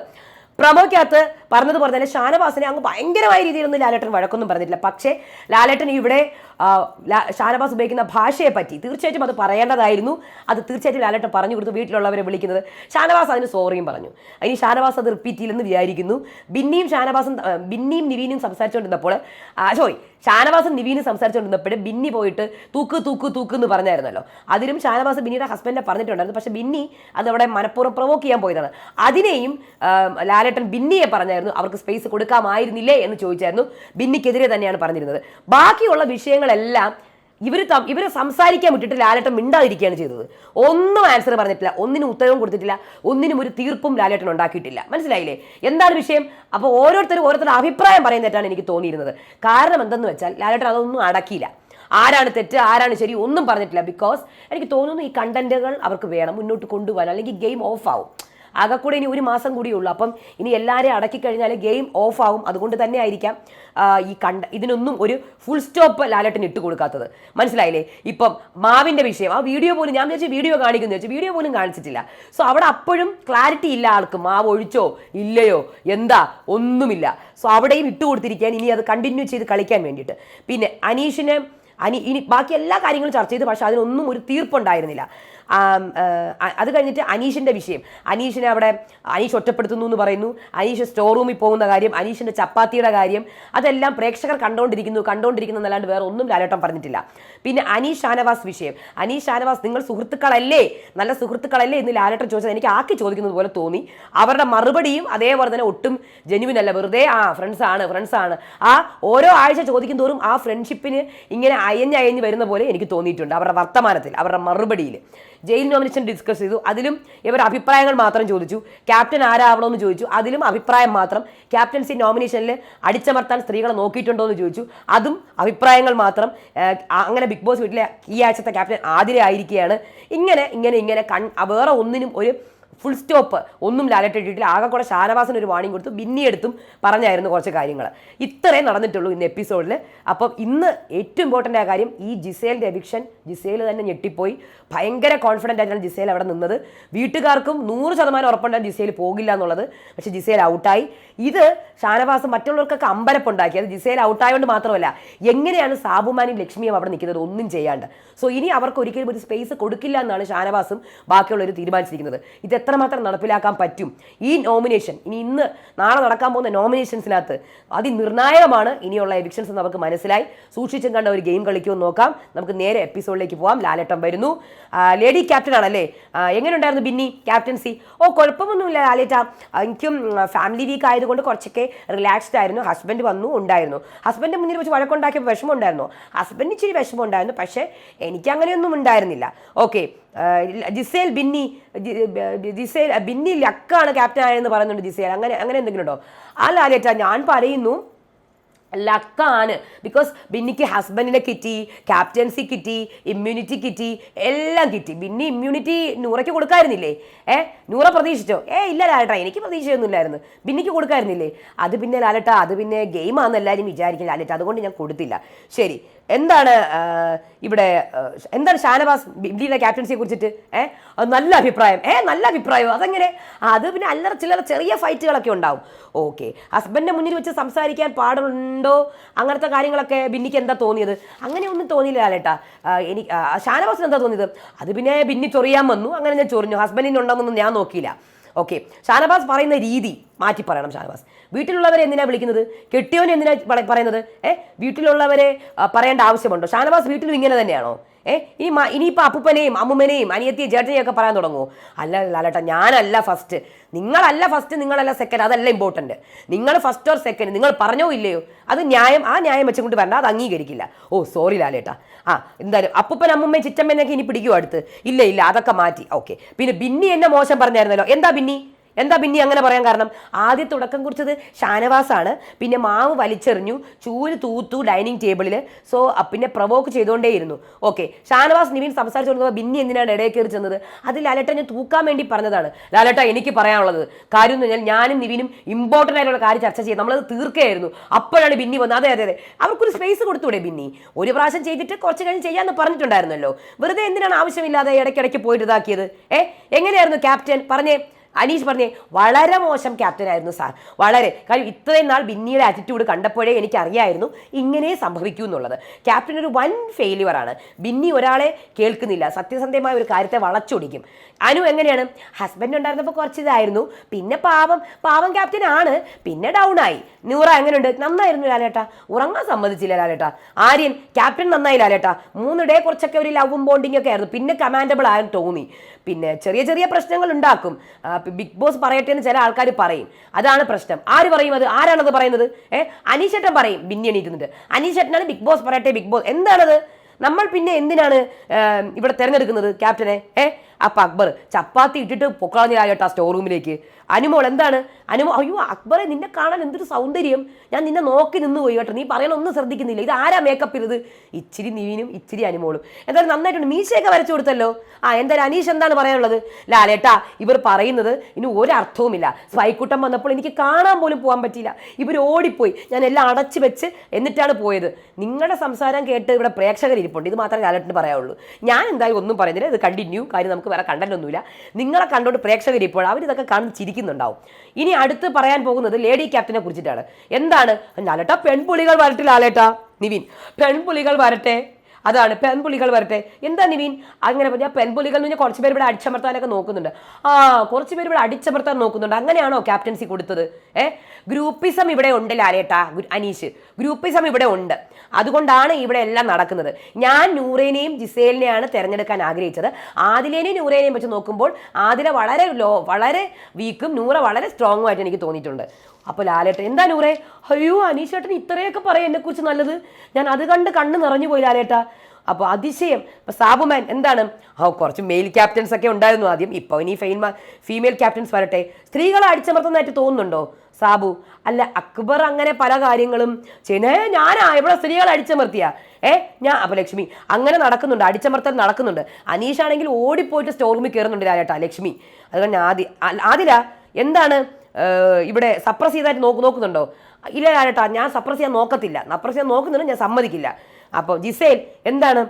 പ്രമോക്കകത്ത് പറഞ്ഞതുപോലെ തന്നെ ഷാനവാസിനെ അങ്ങ് ഭയങ്കരമായ രീതിയിലൊന്നും ലാലേട്ടൻ വഴക്കൊന്നും പറഞ്ഞിട്ടില്ല. പക്ഷേ ലാലേട്ടൻ ഇവിടെ ഷാനവാസ് ഉപയോഗിക്കുന്ന ഭാഷയെ പറ്റി തീർച്ചയായിട്ടും അത് പറയേണ്ടതായിരുന്നു. അത് തീർച്ചയായിട്ടും ലാലേട്ടൻ പറഞ്ഞു കൊടുത്തു വീട്ടിലുള്ളവരെ വിളിക്കുന്നത്. ഷാനവാസ് അതിന് സോറിയും പറഞ്ഞു. ഇനി ഷാനവാസ് അത് റിപ്പീറ്റ് ചെയ്യില്ലെന്ന് വിചാരിക്കുന്നു. ബിന്നിയും ഷാനവാസും ബിന്നിയും നിവീനും സംസാരിച്ചുകൊണ്ടിരുന്നപ്പോൾ സോറി ഷാനവാസും നിവീനും സംസാരിച്ചുകൊണ്ടിരുന്നപ്പോഴും ബിന്നി പോയിട്ട് തൂക്ക് തൂക്ക് തൂക്ക് എന്ന് പറഞ്ഞായിരുന്നല്ലോ. അതിലും ഷാനവാസ് ബിന്നിയുടെ ഹസ്ബൻഡിനെ പറഞ്ഞിട്ടുണ്ടായിരുന്നു. പക്ഷേ ബിന്നി അത് അവിടെ മനഃപൂർവം പ്രൊവോക്ക് ചെയ്യാൻ പോയതാണ്. അതിനെയും ലാലേട്ടൻ ബിന്നിയെ പറഞ്ഞായിരുന്നു. അവർക്ക് സ്പേസ് കൊടുക്കാമായിരുന്നില്ലേ എന്ന് ചോദിച്ചായിരുന്നു. ബിന്നിക്കെതിരെ തന്നെയാണ് പറഞ്ഞിരുന്നത്. ബാക്കിയുള്ള വിഷയങ്ങളെല്ലാം ഇവർ ഇവർ സംസാരിക്കാൻ വിട്ടിട്ട് ലാലേട്ടൻ മിണ്ടാതിരിക്കുകയാണ് ചെയ്തത്. ഒന്നും ആൻസർ പറഞ്ഞിട്ടില്ല ഒന്നിനും ഉത്തരവും കൊടുത്തിട്ടില്ല ഒന്നിനും ഒരു തീർപ്പും ലാലേട്ടൻ ഉണ്ടാക്കിയിട്ടില്ല. മനസ്സിലായില്ലേ? എന്താണ് വിഷയം? അപ്പോൾ ഓരോരുത്തരും ഓരോരുത്തരുടെ അഭിപ്രായം പറയുന്നതായിട്ടാണ് എനിക്ക് തോന്നിയിരുന്നത്. കാരണം എന്തെന്ന് വെച്ചാൽ ലാലേട്ടൻ അതൊന്നും അടക്കിയില്ല. ആരാണ് തെറ്റ് ആരാണ് ശരി ഒന്നും പറഞ്ഞിട്ടില്ല. ബിക്കോസ് എനിക്ക് തോന്നുന്നു ഈ കണ്ടന്റുകൾ അവർക്ക് വേണം മുന്നോട്ട് കൊണ്ടുപോകാൻ അല്ലെങ്കിൽ ഗെയിം ഓഫ് ആവും. ആകെ കൂടെ ഇനി ഒരു മാസം കൂടിയേ ഉള്ളൂ. അപ്പം ഇനി എല്ലാവരെയും അടക്കി കഴിഞ്ഞാൽ ഗെയിം ഓഫ് ആവും. അതുകൊണ്ട് തന്നെ ആയിരിക്കാം ഈ കണ്ട ഇതിനൊന്നും ഒരു ഫുൾ സ്റ്റോപ്പ് ലാലേട്ടന് ഇട്ട് കൊടുക്കാത്തത്. മനസ്സിലായില്ലേ? ഇപ്പം മാവിന്റെ വിഷയം. ആ വീഡിയോ പോലും ഞാൻ വിചാരിച്ചു വീഡിയോ കാണിക്കുന്നു വെച്ചാൽ വീഡിയോ പോലും കാണിച്ചിട്ടില്ല. സോ അവിടെ അപ്പോഴും ക്ലാരിറ്റി ഇല്ല ആൾക്ക്. മാവ് ഒഴിച്ചോ? ഇല്ലയോ? എന്താ? ഒന്നുമില്ല. സോ അവിടെയും ഇട്ട് കൊടുത്തിരിക്കാൻ ഇനി അത് കണ്ടിന്യൂ ചെയ്ത് കളിക്കാൻ വേണ്ടിയിട്ട്. പിന്നെ അനീഷിനെ അനി ഇനി ബാക്കി എല്ലാ കാര്യങ്ങളും ചർച്ച ചെയ്തു പക്ഷേ അതിനൊന്നും ഒരു തീർപ്പുണ്ടായിരുന്നില്ല. അത് കഴിഞ്ഞിട്ട് അനീഷിന്റെ വിഷയം. അനീഷിനെ അവിടെ അനീഷ് ഒറ്റപ്പെടുത്തുന്നു എന്ന് പറയുന്നു. അനീഷ് സ്റ്റോർ റൂമിൽ പോകുന്ന കാര്യം അനീഷിന്റെ ചപ്പാത്തിയുടെ കാര്യം അതെല്ലാം പ്രേക്ഷകർ കണ്ടുകൊണ്ടിരിക്കുന്നു കണ്ടുകൊണ്ടിരിക്കുന്നു എന്നല്ലാണ്ട് വേറെ ഒന്നും ലാലേട്ടം പറഞ്ഞിട്ടില്ല. പിന്നെ അനീഷ് ഷാനവാസ് വിഷയം. അനീഷ് ഷാനവാസ് നിങ്ങൾ സുഹൃത്തുക്കളല്ലേ? നല്ല സുഹൃത്തുക്കളല്ലേ? എന്ന് ലാലേട്ടൻ ചോദിച്ചത് എനിക്ക് ആക്കി ചോദിക്കുന്നത് പോലെ തോന്നി. അവരുടെ മറുപടിയും അതേപോലെ തന്നെ ഒട്ടും ജെനുവിൻ അല്ല. വെറുതെ ആ ഫ്രണ്ട്സ് ആണ് ഫ്രണ്ട്സ് ആണ്. ആ ഓരോ ആഴ്ച ചോദിക്കും തോറും ആ ഫ്രണ്ട്ഷിപ്പിന് ഇങ്ങനെ അയഞ്ഞ് അയഞ്ഞ് വരുന്ന പോലെ എനിക്ക് തോന്നിയിട്ടുണ്ട് അവരുടെ വർത്തമാനത്തിൽ അവരുടെ മറുപടിയിൽ. ജയിൽ നോമിനേഷൻ ഡിസ്കസ് ചെയ്തു. അതിലും ഇവർ അഭിപ്രായങ്ങൾ മാത്രം ചോദിച്ചു. ക്യാപ്റ്റൻ ആരാവണമെന്ന് ചോദിച്ചു. അതിലും അഭിപ്രായം മാത്രം. ക്യാപ്റ്റൻസി നോമിനേഷനിൽ അടിച്ചമർത്താൻ സ്ത്രീകളെ നോക്കിയിട്ടുണ്ടോ എന്ന് ചോദിച്ചു. അതും അഭിപ്രായങ്ങൾ മാത്രം. അങ്ങനെ ബിഗ് ബോസ് വീട്ടിലെ ഈ ആഴ്ചത്തെ ക്യാപ്റ്റൻ ആതിരെ ആയിരിക്കുകയാണ് ഇങ്ങനെ ഇങ്ങനെ ഇങ്ങനെ കൺ വേറെ ഒന്നിനും ഒരു ഫുൾ സ്റ്റോപ്പ് ഒന്നും ലാലേട്ട് ഇട്ടിട്ടില്ല. ആകെ കൂടെ ഷാനവാസിന് ഒരു വാണിംഗ് കൊടുത്തു ബിന്നി എടുത്തും പറഞ്ഞായിരുന്നു കുറച്ച് കാര്യങ്ങൾ ഇത്രേ നടന്നിട്ടുള്ളൂ ഇന്ന് എപ്പിസോഡിൽ അപ്പം ഇന്ന് ഏറ്റവും ഇമ്പോർട്ടന്റ് ആയ കാര്യം ഈ ജിസേലിന്റെ എവിക്ഷൻ ജിസേൽ തന്നെ ഞെട്ടിപ്പോയി. ഭയങ്കര കോൺഫിഡന്റ് ആയിട്ടാണ് ജിസേൽ അവിടെ നിന്നത്. വീട്ടുകാർക്കും നൂറ് ശതമാനം ഉറപ്പുണ്ടാകും ജിസേൽ പോകില്ല എന്നുള്ളത്. പക്ഷേ ജിസേൽ ഔട്ടായി ഇത് ഷാനവാസ് മറ്റുള്ളവർക്കൊക്കെ അമ്പരപ്പുണ്ടാക്കി. അത് ജിസേൽ ഔട്ടായതുകൊണ്ട് മാത്രമല്ല എങ്ങനെയാണ് സാബുമാനും ലക്ഷ്മിയും അവിടെ നിൽക്കുന്നത് ഒന്നും ചെയ്യാണ്ട്. സോ ഇനി അവർക്ക് ഒരിക്കലും ഒരു സ്പേസ് കൊടുക്കില്ല എന്നാണ് ഷാനവാസും ബാക്കിയുള്ളവർ തീരുമാനിച്ചിരിക്കുന്നത്. ഇത് എത്രമാത്രം നടപ്പിലാക്കാൻ പറ്റും? ഈ നോമിനേഷൻ ഇനി ഇന്ന് നാളെ നടക്കാൻ പോകുന്ന നോമിനേഷൻസിനകത്ത് അതിനിർണായകമാണ് ഇനിയുള്ള എവിക്ഷൻസ് നമുക്ക് മനസ്സിലായി. സൂക്ഷിച്ചും കണ്ട ഒരു ഗെയിം കളിക്കുമെന്ന് നോക്കാം. നമുക്ക് നേരെ എപ്പിസോഡിലേക്ക് പോവാം. ലാലേട്ടം വരുന്നു. ലേഡി ക്യാപ്റ്റൻ ആണല്ലേ? എങ്ങനെയുണ്ടായിരുന്നു ബിന്നി? ക്യാപ്റ്റൻസി ഓ കുഴപ്പമൊന്നുമില്ല ആ, എനിക്കും ഫാമിലി വീക്ക് ആയതുകൊണ്ട് കുറച്ചൊക്കെ റിലാക്സ്ഡ് ആയിരുന്നു. ഹസ്ബൻഡ് വന്നു ഉണ്ടായിരുന്നു. ഹസ്ബൻഡ് മുന്നിൽ വെച്ച് വഴക്കുണ്ടാക്കിയപ്പോൾ വിഷമം ഉണ്ടായിരുന്നു. ഹസ്ബൻഡ് ഇച്ചിരി വിഷമം ഉണ്ടായിരുന്നു. പക്ഷേ എനിക്ക് അങ്ങനെയൊന്നും ഉണ്ടായിരുന്നില്ല. Okay Gizele Binny Gizele Binny ലക്കാണ് ക്യാപ്റ്റൻ ആയെന്ന് പറയുന്നുണ്ട് ജിസേൽ. അങ്ങനെ അങ്ങനെ എന്തെങ്കിലും ഉണ്ടോ? അല്ല ലാലേട്ട ഞാൻ പറയുന്നു ലക്കാണ്. ബിക്കോസ് ബിന്നിക്ക് ഹസ്ബൻഡിനെ കിട്ടി ക്യാപ്റ്റൻസി കിട്ടി ഇമ്മ്യൂണിറ്റി കിട്ടി എല്ലാം കിട്ടി. ബിന്നി ഇമ്മ്യൂണിറ്റി നൂറയ്ക്ക് കൊടുക്കായിരുന്നില്ലേ? ഏ നൂറ പ്രതീക്ഷിച്ചോ? ഏ ഇല്ല ലാലേട്ടാ എനിക്ക് പ്രതീക്ഷയൊന്നുമില്ലായിരുന്നു. ബിന്നിക്ക് കൊടുക്കായിരുന്നില്ലേ? അത് പിന്നെ ലാലേട്ടാ അത് പിന്നെ ഗെയിമാണെന്ന് എല്ലാവരും വിചാരിക്കും ലാലേട്ട അതുകൊണ്ട് ഞാൻ കൊടുത്തില്ല. ശരി എന്താണ് ഇവിടെ എന്താണ് ഷാനവാസ് ബില്ലിയുടെ ക്യാപ്റ്റൻസിയെ കുറിച്ചിട്ട്? ഏ നല്ല അഭിപ്രായം. ഏ നല്ല അഭിപ്രായം അതെങ്ങനെ? അത് പിന്നെ അല്ലറ ചില്ലറ ചെറിയ ഫൈറ്റുകളൊക്കെ ഉണ്ടാവും. ഓക്കെ ഹസ്ബൻഡിന്റെ മുന്നിൽ വെച്ച് സംസാരിക്കാൻ പാടുണ്ടോ? അങ്ങനത്തെ കാര്യങ്ങളൊക്കെ ബിന്നിക്ക് എന്താ തോന്നിയത്? അങ്ങനെ ഒന്നും തോന്നിയില്ല ലാലേട്ടാ. എനിക്ക് ഷാനവാസിന് എന്താ തോന്നിയത്? അത് പിന്നെ ബിന്നി ചൊറിയാൻ വന്നു അങ്ങനെ ഞാൻ ചൊറിഞ്ഞു. ഹസ്ബൻഡിന് ഉണ്ടെന്നൊന്നും ഞാൻ നോക്കിയില്ല. ഓക്കെ ഷാനവാസ് പറയുന്ന രീതി മാറ്റി പറയണം ഷാനവാസ്. വീട്ടിലുള്ളവരെ എന്തിനാ വിളിക്കുന്നത്? കെട്ടിയോനെ എന്തിനാ പറയുന്നത്? ഏഹ് വീട്ടിലുള്ളവരെ പറയേണ്ട ആവശ്യമുണ്ടോ? ഷാനവാസ് വീട്ടിലും ഇങ്ങനെ തന്നെയാണോ? ഏ ഇനി ഇനിയിപ്പോൾ അപ്പൂപ്പനെയും അമ്മുമ്മനെയും അനിയത്തിയും ചേട്ടനെയും ഒക്കെ പറയാൻ തുടങ്ങുമോ അല്ല ലാലേട്ടാ ഞാനല്ല ഫസ്റ്റ് നിങ്ങളല്ല ഫസ്റ്റ് നിങ്ങളല്ല സെക്കൻഡ് അതല്ല ഇമ്പോർട്ടന്റ് നിങ്ങൾ ഫസ്റ്റ് ഓർ സെക്കൻഡ് നിങ്ങൾ പറഞ്ഞോ ഇല്ലയോ? അത് ന്യായം ആ ന്യായം വെച്ചുകൊണ്ട് വരണ്ട അത് അംഗീകരിക്കില്ല. ഓ സോറി ലാലേട്ടാ. ആ എന്തായാലും അപ്പൂപ്പൻ അമ്മുമ്മയും ചിറ്റമ്മേനൊക്കെ ഇനി പിടിക്കുമോ അടുത്ത്? ഇല്ല ഇല്ല അതൊക്കെ മാറ്റി. ഓക്കെ പിന്നെ ബിന്നി എന്നെ മോശം പറഞ്ഞായിരുന്നല്ലോ. എന്താ ബിന്നി? എന്താ പിന്നെ അങ്ങനെ പറയാൻ കാരണം? ആദ്യ തുടക്കം കുറിച്ചത് ഷാനവാസാണ്. പിന്നെ മാവ് വലിച്ചെറിഞ്ഞു ചൂൽ തൂത്തു ഡൈനിങ് ടേബിളിൽ സോ പിന്നെ പ്രവോക്ക് ചെയ്തുകൊണ്ടേയിരുന്നു. ഓക്കെ ഷാനവാസ് നിവിൻ സംസാരിച്ചു കൊടുക്കുമ്പോൾ ബിന്നി എന്തിനാണ് ഇടയിൽ കയറി ചെന്നത്? അത് ലാലേട്ട ഞാൻ തൂക്കാൻ വേണ്ടി പറഞ്ഞതാണ്. ലാലേട്ട എനിക്ക് പറയാനുള്ളത് കാര്യം എന്ന് പറഞ്ഞാൽ ഞാനും നിവിനും ഇമ്പോർട്ടന്റ് ആയിട്ടുള്ള കാര്യം ചർച്ച ചെയ്ത് നമ്മളത് തീർക്കുകയായിരുന്നു. അപ്പോഴാണ് ബിന്നി വന്നത്. അതെ അതെ അതെ. അവർക്കൊരു സ്പേസ് കൊടുത്തൂടെ ബിന്നി. ഒരു പ്രാവശ്യം ചെയ്തിട്ട് കുറച്ച് കഴിഞ്ഞ് ചെയ്യാമെന്ന് പറഞ്ഞിട്ടുണ്ടായിരുന്നല്ലോ. വെറുതെ എന്തിനാണ് ആവശ്യമില്ലാതെ ഇടയ്ക്കിടയ്ക്ക് പോയിട്ട് ഇതാക്കിയത്? ഏ എങ്ങനെയായിരുന്നു ക്യാപ്റ്റൻ പറഞ്ഞേ. അനീഷ് പറഞ്ഞേ വളരെ മോശം ക്യാപ്റ്റൻ ആയിരുന്നു സാർ. വളരെ. കാര്യം ഇത്രയും നാൾ ബിന്നിയുടെ ആറ്റിറ്റ്യൂഡ് കണ്ടപ്പോഴേ എനിക്കറിയായിരുന്നു ഇങ്ങനെ സംഭവിക്കൂ എന്നുള്ളത്. ക്യാപ്റ്റൻ ഒരു വൻ ഫെയിലിയർ ആണ്. ബിന്നി ഒരാളെ കേൾക്കുന്നില്ല. സത്യസന്ധമായ ഒരു കാര്യത്തെ വളച്ചൊടിക്കും. അനു എങ്ങനെയാണ്? ഹസ്ബൻഡ് ഉണ്ടായിരുന്നപ്പോൾ കുറച്ച് ഇതായിരുന്നു പിന്നെ പാവം. പാവം ക്യാപ്റ്റൻ ആണ്. പിന്നെ ഡൗൺ ആയി. നൂറ എങ്ങനെയുണ്ട്? നന്നായിരുന്നു ലാലേട്ട. ഉറങ്ങാൻ സമ്മതിച്ചില്ല ലാലേട്ട. ആര്യൻ ക്യാപ്റ്റൻ നന്നായി ലാലേട്ട. മൂന്നിടെ കുറച്ചൊക്കെ ഒരു ലവും ബോണ്ടിങ് ഒക്കെ ആയിരുന്നു. പിന്നെ കമാൻഡബിൾ ആയെന്ന് തോന്നി. പിന്നെ ചെറിയ ചെറിയ പ്രശ്നങ്ങൾ ഉണ്ടാക്കും. ബിഗ് ബോസ് പറയട്ടെ എന്ന് ചില ആൾക്കാർ പറയും. അതാണ് പ്രശ്നം. ആര് പറയും അത്? ആരാണത് പറയുന്നത്? ഏ? അനീഷേട്ടൻ പറയും. ബിന്നി എണീറ്റുന്നുണ്ട് അനീഷേട്ടനാണ് ബിഗ് ബോസ് പറയട്ടെ ബിഗ് ബോസ്. എന്താണത്? നമ്മൾ പിന്നെ എന്തിനാണ് ഇവിടെ തിരഞ്ഞെടുക്കുന്നത് ക്യാപ്റ്റനെ? ഏ? അപ്പൊ അക്ബർ ചപ്പാത്തി ഇട്ടിട്ട് പൊക്കളഞ്ഞാലേട്ടാ സ്റ്റോർ റൂമിലേക്ക് അനുമോൾ എന്താണ്? അനുമോ അയ്യോ അക്ബറെ നിന്നെ കാണാൻ എന്തൊരു സൗന്ദര്യം. ഞാൻ നിന്നെ നോക്കി നിന്ന് പോയി കേട്ടോ. നീ പറയണൊന്നും ശ്രദ്ധിക്കുന്നില്ല. ഇത് ആരാ മേക്കപ്പ് ചെയ്തത് ഇച്ചിരി നീനും ഇച്ചിരി അനുമോളും. എന്തായാലും നന്നായിട്ടുണ്ട്. മീശയൊക്കെ വരച്ചു കൊടുത്തല്ലോ. ആ എന്തായാലും അനീഷ് എന്താണ് പറയാനുള്ളത്? ലാലേട്ടാ ഇവർ പറയുന്നത് ഇനി ഒരർത്ഥവുമില്ല. സ്വൈക്കുട്ടം വന്നപ്പോൾ എനിക്ക് കാണാൻ പോലും പോകാൻ പറ്റിയില്ല. ഇവർ ഓടിപ്പോയി. ഞാൻ എല്ലാം അടച്ചു വെച്ച് എന്നിട്ടാണ് പോയത്. നിങ്ങളുടെ സംസാരം കേട്ട് ഇവിടെ പ്രേക്ഷകർ ഇരിപ്പുണ്ട്. ഇത് മാത്രമേ ലാലേട്ടിന് പറയാനുള്ളൂ. ഞാൻ എന്തായാലും ഒന്നും പറയുന്നില്ല. ഇത് കണ്ടിന്യൂ കാര്യം നമുക്ക് വേറെ കണ്ടന്റ് ഒന്നുമില്ല. നിങ്ങളെ കണ്ടോണ്ട് പ്രേക്ഷകർ ഇപ്പോൾ അവരിതൊക്കെ കാണും ചിരിക്കുന്നുണ്ടാവും ഇനി അടുത്ത് പറയാൻ പോകുന്നത് ലേഡി ക്യാപ്റ്റനെ കുറിച്ചിട്ടാണ്. എന്താണ്? ലാലേട്ട പെൺപുലികൾ വരട്ടെ ലാലേട്ട നിവിൻ പെൺപുലികൾ വരട്ടെ. അതാണ് പെൺപുലികൾ വരട്ടെ. എന്താ നിവിൻ? അങ്ങനെ പറഞ്ഞാൽ പെൺപുലികൾ എന്ന് പറഞ്ഞാൽ കുറച്ച് പേര് ഇവിടെ അടിച്ചമർത്താനൊക്കെ നോക്കുന്നുണ്ട്. ആ കുറച്ച് പേര് ഇവിടെ അടിച്ചമർത്താൻ നോക്കുന്നുണ്ട്. അങ്ങനെയാണോ ക്യാപ്റ്റൻസി കൊടുത്തത്? ഏ? ഗ്രൂപ്പിസം ഇവിടെ ഉണ്ട് ലാലേട്ടാ അനീഷ് ഗ്രൂപ്പിസം ഇവിടെ ഉണ്ട്. അതുകൊണ്ടാണ് ഇവിടെ എല്ലാം നടക്കുന്നത്. ഞാൻ നൂറേനെയും ജിസേലിനെയാണ് തിരഞ്ഞെടുക്കാൻ ആഗ്രഹിച്ചത്. ആദിലേനെയും നൂറേനെയും വെച്ച് നോക്കുമ്പോൾ ആദില വളരെ ലോ വളരെ വീക്കും നൂറ വളരെ സ്ട്രോങ്ങും ആയിട്ട് എനിക്ക് തോന്നിയിട്ടുണ്ട്. അപ്പോൾ ലാലേട്ടൻ എന്താ നൂറെ? അയ്യോ അനീഷേട്ടൻ ഇത്രയൊക്കെ പറയും എന്നെക്കുറിച്ച് നല്ലത്. ഞാൻ അത് കണ്ട് കണ്ണ് നിറഞ്ഞു പോയി ലാലേട്ട. അപ്പോൾ അതിശയം. ഇപ്പോൾ സാബുമാൻ എന്താണ്? ആ കുറച്ച് മെയിൽ ക്യാപ്റ്റൻസ് ഒക്കെ ഉണ്ടായിരുന്നു ആദ്യം. ഇപ്പോൾ ഇനി ഫെയിൻമാ ഫീമെയിൽ ക്യാപ്റ്റൻസ് വരട്ടെ. സ്ത്രീകളെ അടിച്ചമർത്തുന്നതായിട്ട് തോന്നുന്നുണ്ടോ സാബു? അല്ല അക്ബർ അങ്ങനെ പല കാര്യങ്ങളും ചെയ്യുന്നേ. ഞാനാ ഇവിടെ സ്ത്രീകളെ അടിച്ചമർത്തിയ. ഏ ഞാൻ അപ്പോൾ ലക്ഷ്മി അങ്ങനെ നടക്കുന്നുണ്ട്. അടിച്ചമർത്തൽ നടക്കുന്നുണ്ട്. അനീഷാണെങ്കിൽ ഓടിപ്പോയിട്ട് സ്റ്റോർ റൂമിൽ കയറുന്നുണ്ട് ലാലേട്ടാ ലക്ഷ്മി. അതുകൊണ്ട് ആദ്യ ആദില എന്താണ്? ഇവിടെ സപ്രസ് ചെയ്തായിട്ട് നോക്ക് നോക്കുന്നുണ്ടോ? ഇല്ല ലാലേട്ടാ ഞാൻ സപ്രസ് ചെയ്യാൻ നോക്കത്തില്ല. സപ്രസ് ചെയ്യാൻ നോക്കുന്നുണ്ട് ഞാൻ സമ്മതിക്കില്ല. അപ്പോൾ ജിസേൽ എന്താണ്?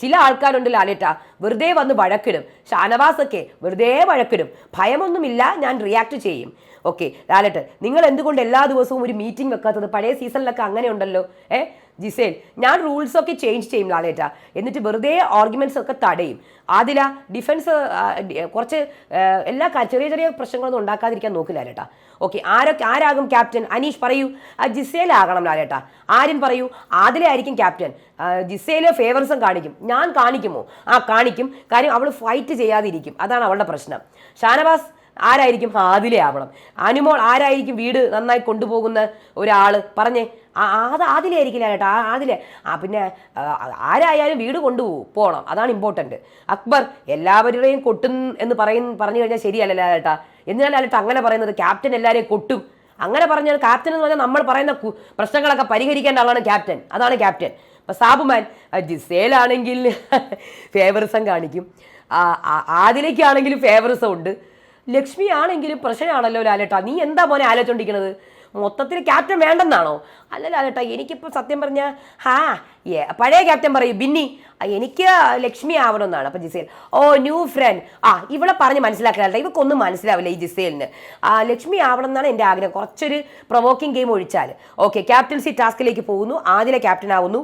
ചില ആൾക്കാരുണ്ട് ലാലേട്ട വെറുതെ വന്ന് വഴക്കിടും. ഷാനവാസൊക്കെ വെറുതെ വഴക്കിടും. ഭയമൊന്നുമില്ല ഞാൻ റിയാക്ട് ചെയ്യും. ഓക്കെ ലാലേട്ട് നിങ്ങൾ എന്തുകൊണ്ട് എല്ലാ ദിവസവും ഒരു മീറ്റിംഗ് വെക്കാത്തത്? പഴയ സീസണിലൊക്കെ അങ്ങനെ ഉണ്ടല്ലോ ഏ ജിസേൽ ഞാൻ റൂൾസ് ഒക്കെ ചേഞ്ച് ചെയ്യും ലാലേട്ട. എന്നിട്ട് വെറുതെ ആർഗ്യുമെന്റ്സ് ഒക്കെ തടയും. ആദില ഡിഫൻസ് കുറച്ച് എല്ലാ ചെറിയ ചെറിയ പ്രശ്നങ്ങളൊന്നും ഉണ്ടാക്കാതിരിക്കാൻ നോക്കില്ല ലാലേട്ട. ഓക്കെ ആരൊക്കെ ആരാകും ക്യാപ്റ്റൻ അനീഷ് പറയൂ. ആ, ആകണം ലാലേട്ട. ആര്യൻ പറയൂ ആദില ആയിരിക്കും ക്യാപ്റ്റൻ ജിസേൽ ഫേവർസും കാണിക്കും. ഞാൻ കാണിക്കുമോ? ആ കാണിക്കും. കാര്യം അവൾ ഫൈറ്റ് ചെയ്യാതിരിക്കും. അതാണ് അവളുടെ പ്രശ്നം. ഷാനവാസ് ആരായിരിക്കും ഹാദിലെ ആവണം? അനുമോൾ ആരായിരിക്കും വീട് നന്നായി കൊണ്ടുപോകുന്ന ഒരാൾ പറഞ്ഞേ അത് ആദിലെ ആയിരിക്കില്ല കേട്ടോ ആ ആദിലെ. ആ പിന്നെ ആരായാലും വീട് കൊണ്ടുപോകും പോകണം അതാണ് ഇമ്പോർട്ടന്റ് അക്ബർ എല്ലാവരുടെയും കൊട്ടും എന്ന് പറയും പറഞ്ഞു കഴിഞ്ഞാൽ ശരിയല്ല ചേട്ടാ എന്തിനാണ് ചേട്ടാ അങ്ങനെ പറയുന്നത്? ക്യാപ്റ്റൻ എല്ലാവരെയും കൊട്ടും. അങ്ങനെ പറഞ്ഞാൽ ക്യാപ്റ്റൻ എന്ന് പറഞ്ഞാൽ നമ്മൾ പറയുന്ന പ്രശ്നങ്ങളൊക്കെ പരിഹരിക്കേണ്ട ആളാണ് ക്യാപ്റ്റൻ. അതാണ് ക്യാപ്റ്റൻ. അപ്പം സാബുമാൻ ജിസേലാണെങ്കിൽ ഫേവറിസം കാണിക്കും. ആദിലേക്കാണെങ്കിലും ഫേവറിസം ഉണ്ട്. ലക്ഷ്മി ആണെങ്കിലും പ്രശ്നമാണല്ലോ ലാലേട്ട. നീ എന്താ മോനെ ആലോചിച്ചോണ്ടിരിക്കണത്? മൊത്തത്തിൽ ക്യാപ്റ്റൻ വേണ്ടെന്നാണോ? അല്ല ലാലേട്ട എനിക്കിപ്പോൾ സത്യം പറഞ്ഞാൽ ഹാ ഏ പഴയ ക്യാപ്റ്റൻ പറയും ബിന്നി. എനിക്ക് ലക്ഷ്മി ആവണമെന്നാണ്. അപ്പം ജിസേൽ ഓ ന്യൂ ഫ്രണ്ട് ആ ഇവിടെ പറഞ്ഞ് മനസ്സിലാക്കാല്ല ഇവക്കൊന്നും മനസ്സിലാവില്ല ഈ ജിസേലിന്. ലക്ഷ്മി ആവണമെന്നാണ് എന്റെ ആഗ്രഹം. കുറച്ചൊരു പ്രൊവോക്കിംഗ് ഗെയിം ഒഴിച്ചാൽ. ഓക്കെ ക്യാപ്റ്റൻസി ടാസ്കിലേക്ക് പോകുന്നു. ആദില ക്യാപ്റ്റൻ ആവുന്നു.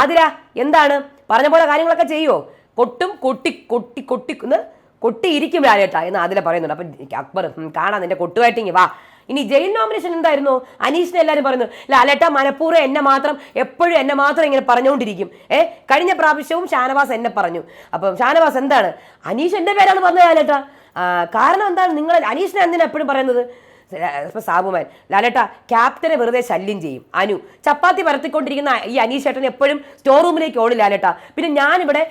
ആദില എന്താണ്? പറഞ്ഞ പോലെ കാര്യങ്ങളൊക്കെ ചെയ്യുമോ കൊട്ടും കൊട്ടി കൊട്ടി കൊട്ടിന്ന് കൊട്ടിയിരിക്കും ലാലേട്ടാ എന്ന് ആദില പറയുന്നുണ്ട്. അപ്പം അക്ബർ കാണാം നിന്റെ കൊട്ടുമായിട്ടിങ്ങി വാ. ഇനി ജയിൽ നോമിനേഷൻ എന്തായിരുന്നു? അനീഷിനെ എല്ലാവരും പറയുന്നു ലാലേട്ട മനഃപൂർവം എന്നെ മാത്രം എപ്പോഴും എന്നെ മാത്രം ഇങ്ങനെ പറഞ്ഞുകൊണ്ടിരിക്കും. ഏ കഴിഞ്ഞ പ്രാവശ്യവും ഷാനവാസ് എന്നെ പറഞ്ഞു. അപ്പം ഷാനവാസ് എന്താണ്? അനീഷ് എന്റെ പേരാണ് പറഞ്ഞത് ലാലേട്ട. കാരണം എന്താണ്? നിങ്ങൾ അനീഷിനെ എന്തിനാ എപ്പോഴും പറയുന്നത്? സാബുമാൻ ലാലേട്ട ക്യാപ്റ്റനെ വെറുതെ ശല്യം ചെയ്യും. അനു ചപ്പാത്തി പരത്തിക്കൊണ്ടിരിക്കുന്ന ഈ അനീഷ് ചേട്ടൻ എപ്പോഴും സ്റ്റോർ റൂമിലേക്ക് ഓടി ലാലേട്ട. പിന്നെ ഞാനിവിടെ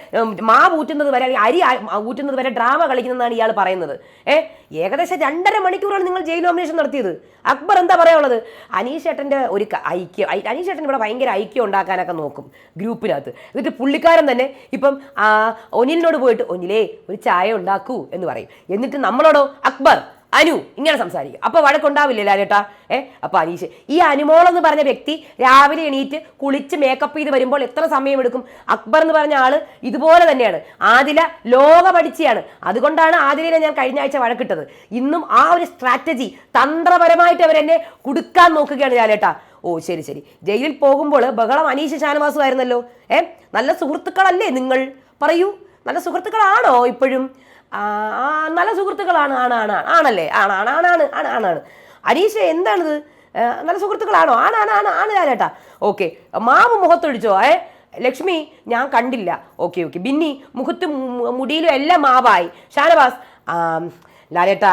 മാ ഊറ്റുന്നത് വരെ അരി ഊറ്റുന്നത് വരെ ഡ്രാമ കളിക്കുന്നതാണ് ഇയാൾ പറയുന്നത്. ഏ ഏകദേശം രണ്ടര മണിക്കൂറാണ് നിങ്ങൾ ജയിൽ നോമിനേഷൻ നടത്തിയത്. അക്ബർ എന്താ പറയാനുള്ളത്? അനീഷ് ചേട്ടന്റെ ഒരു ഐക്യം അനീഷേട്ടൻ ഇവിടെ ഭയങ്കര ഐക്യം ഉണ്ടാക്കാനൊക്കെ നോക്കും ഗ്രൂപ്പിനകത്ത്. എന്നിട്ട് പുള്ളിക്കാരൻ തന്നെ ഇപ്പം ഒനിലിനോട് പോയിട്ട് ഒനിലേ ഒരു ചായ ഉണ്ടാക്കൂ എന്ന് പറയും. എന്നിട്ട് നമ്മളോടോ അക്ബർ അനു ഇങ്ങനെ സംസാരിക്കും. അപ്പൊ വഴക്കുണ്ടാവില്ലേ ലാലേട്ടാ? ഏ അപ്പൊ അനീഷ് ഈ അനുമോൾ എന്ന് പറഞ്ഞ വ്യക്തി രാവിലെ എണീറ്റ് കുളിച്ച് മേക്കപ്പ് ചെയ്ത് വരുമ്പോൾ എത്ര സമയം എടുക്കും അക്ബർ എന്ന് പറഞ്ഞ ആൾ ഇതുപോലെ തന്നെയാണ്. ആദില ലോക പഠിച്ചയാണ് അതുകൊണ്ടാണ് ആദിലിനെ ഞാൻ കഴിഞ്ഞ ആഴ്ച വഴക്കിട്ടത്. ഇന്നും ആ ഒരു സ്ട്രാറ്റജി തന്ത്രപരമായിട്ട് അവരെന്നെ കുടുക്കാൻ നോക്കുകയാണ് ലാലേട്ടാ. ഓ ശരി ശരി. ജയിലിൽ പോകുമ്പോൾ ബഹളം അനീഷ് ഷാനവാസുമായിരുന്നല്ലോ ഏ നല്ല സുഹൃത്തുക്കളല്ലേ നിങ്ങൾ? പറയൂ. നല്ല സുഹൃത്തുക്കളാണോ ഇപ്പോഴും? നല്ല സുഹൃത്തുക്കളാണ് ആണ് ആണ് ആണ്. ആണല്ലേ? ആണ് ആണ് ആണ് ആണ് ആണ് ആണാണ് അരീഷ എന്താണിത്? നല്ല സുഹൃത്തുക്കളാണോ? ആണ് ആണ് ആണ് ആണ് ഓക്കെ. മാവ് മുഖത്തൊഴിച്ചോ? ഏ ലക്ഷ്മി ഞാൻ കണ്ടില്ല. Okay okay. ബിന്നി മുഖത്തും മുടിയിലും എല്ലാം മാവായി. ഷാനവാസ് ലാലേട്ട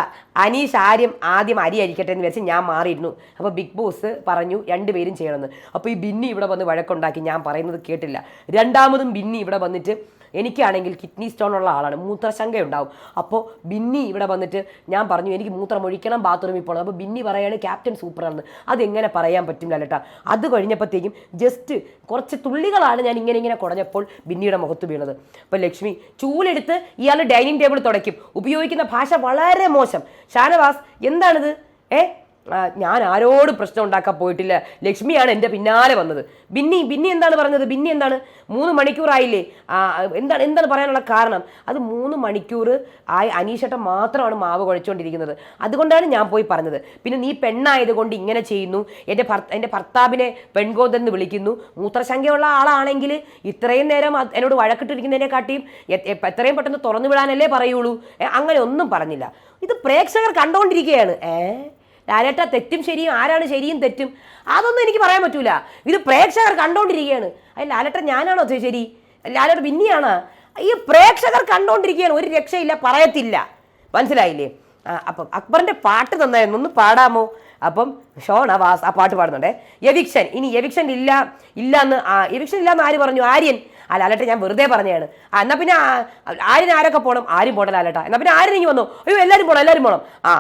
അനീഷ് ആര്യം ആദ്യം അരി അരിക്കട്ടെ എന്ന് വെച്ച് ഞാൻ മാറിയിരുന്നു. അപ്പോൾ ബിഗ് ബോസ് പറഞ്ഞു രണ്ടുപേരും ചെയ്യണമെന്ന്. അപ്പോൾ ഈ ബിന്നി ഇവിടെ വന്ന് വഴക്കുണ്ടാക്കി. ഞാൻ പറയുന്നത് കേട്ടില്ല. രണ്ടാമതും ബിന്നി ഇവിടെ വന്നിട്ട് എനിക്കാണെങ്കിൽ കിഡ്നി സ്റ്റോൺ ഉള്ള ആളാണ്. മൂത്രശങ്ക ഉണ്ടാവും അപ്പോൾ ബിന്നി ഇവിടെ വന്നിട്ട് ഞാൻ പറഞ്ഞു എനിക്ക് മൂത്രം ഒഴിക്കണം ബാത്റൂമിൽ പോകണം അപ്പോൾ ബിന്നി പറയാണ് ക്യാപ്റ്റൻ സൂപ്പറാണെന്ന് അതെങ്ങനെ പറയാൻ പറ്റും കേട്ടോ അത് കഴിഞ്ഞപ്പോഴത്തേക്കും ജസ്റ്റ് കുറച്ച് തുള്ളികളാണ് ഞാൻ ഇങ്ങനെ ഇങ്ങനെ കുടഞ്ഞപ്പോൾ ബിന്നിയുടെ മുഖത്ത് വീണത്. അപ്പോൾ ലക്ഷ്മി ചൂലെടുത്ത് ഇയാൾ ഡൈനിങ് ടേബിൾ തുടയ്ക്കും. ഉപയോഗിക്കുന്ന ഭാഷ വളരെ മോശം. ഷാനവാസ് എന്താണിത്? ഏ? ഞാൻ ആരോടും പ്രശ്നം ഉണ്ടാക്കാൻ പോയിട്ടില്ല. ലക്ഷ്മിയാണ് എന്റെ പിന്നാലെ വന്നത്. ബിന്നി ബിന്നി എന്താണ് പറഞ്ഞത്? ബിന്നി എന്താണ്? മൂന്ന് മണിക്കൂറായില്ലേ എന്താണ് എന്താണ് പറയാനുള്ള കാരണം? അത് മൂന്ന് മണിക്കൂർ ആയി അനീഷേട്ടൻ മാത്രമാണ് മാവ് കുഴച്ചുകൊണ്ടിരിക്കുന്നത്. അതുകൊണ്ടാണ് ഞാൻ പോയി പറഞ്ഞത്. പിന്നെ നീ പെണ്ണായതുകൊണ്ട് ഇങ്ങനെ ചെയ്യുന്നു. എന്റെ ഭർത്ത എന്റെ ഭർത്താവിനെ പെൺകോതെന്ന് വിളിക്കുന്നു. മൂത്രശങ്കയുള്ള ആളാണെങ്കിൽ ഇത്രയും നേരം എന്നോട് വഴക്കിട്ടിരിക്കുന്നതിനെക്കാട്ടിയും എത്രയും പെട്ടെന്ന് തുറന്നു വിടാനല്ലേ പറയുള്ളൂ. അങ്ങനെ ഒന്നും പറഞ്ഞില്ല. ഇത് പ്രേക്ഷകർ കണ്ടുകൊണ്ടിരിക്കുകയാണ്. ഏ? ലാലേട്ട തെറ്റും ശരിയും ആരാണ് ശരിയും തെറ്റും? അതൊന്നും എനിക്ക് പറയാൻ പറ്റൂല. ഇത് പ്രേക്ഷകർ കണ്ടോണ്ടിരിക്കുകയാണ്. അത് ലാലേട്ട ഞാനാണോ ശരി? ലാലേട്ട പിന്നെയാണ്? ഈ പ്രേക്ഷകർ കണ്ടോണ്ടിരിക്കുകയാണ്. ഒരു രക്ഷയില്ല പറയത്തില്ല. മനസ്സിലായില്ലേ? അപ്പം അക്ബറിന്റെ പാട്ട് തന്നായിരുന്നു ഒന്ന് പാടാമോ? അപ്പം ഷോണവാസ് ആ പാട്ട് പാടുന്നുണ്ടേ. എവിക്ഷൻ ഇനി എവിക്ഷൻ ഇല്ല ഇല്ല എന്ന് എവിക്ഷൻ ഇല്ല എന്ന് ആര് പറഞ്ഞു? ആര്യൻ. ആ ലാലേട്ട ഞാൻ വെറുതെ പറഞ്ഞതാണ്. ആ എന്നാ പിന്നെ ആര്യൻ ആരൊക്കെ പോകണം ആരും പോട്ടെ ലാലേട്ട. എന്നാ പിന്നെ ആര്യൻ ഇനി വന്നു. അയ്യോ എല്ലാവരും പോകണം എല്ലാവരും പോകണം ആ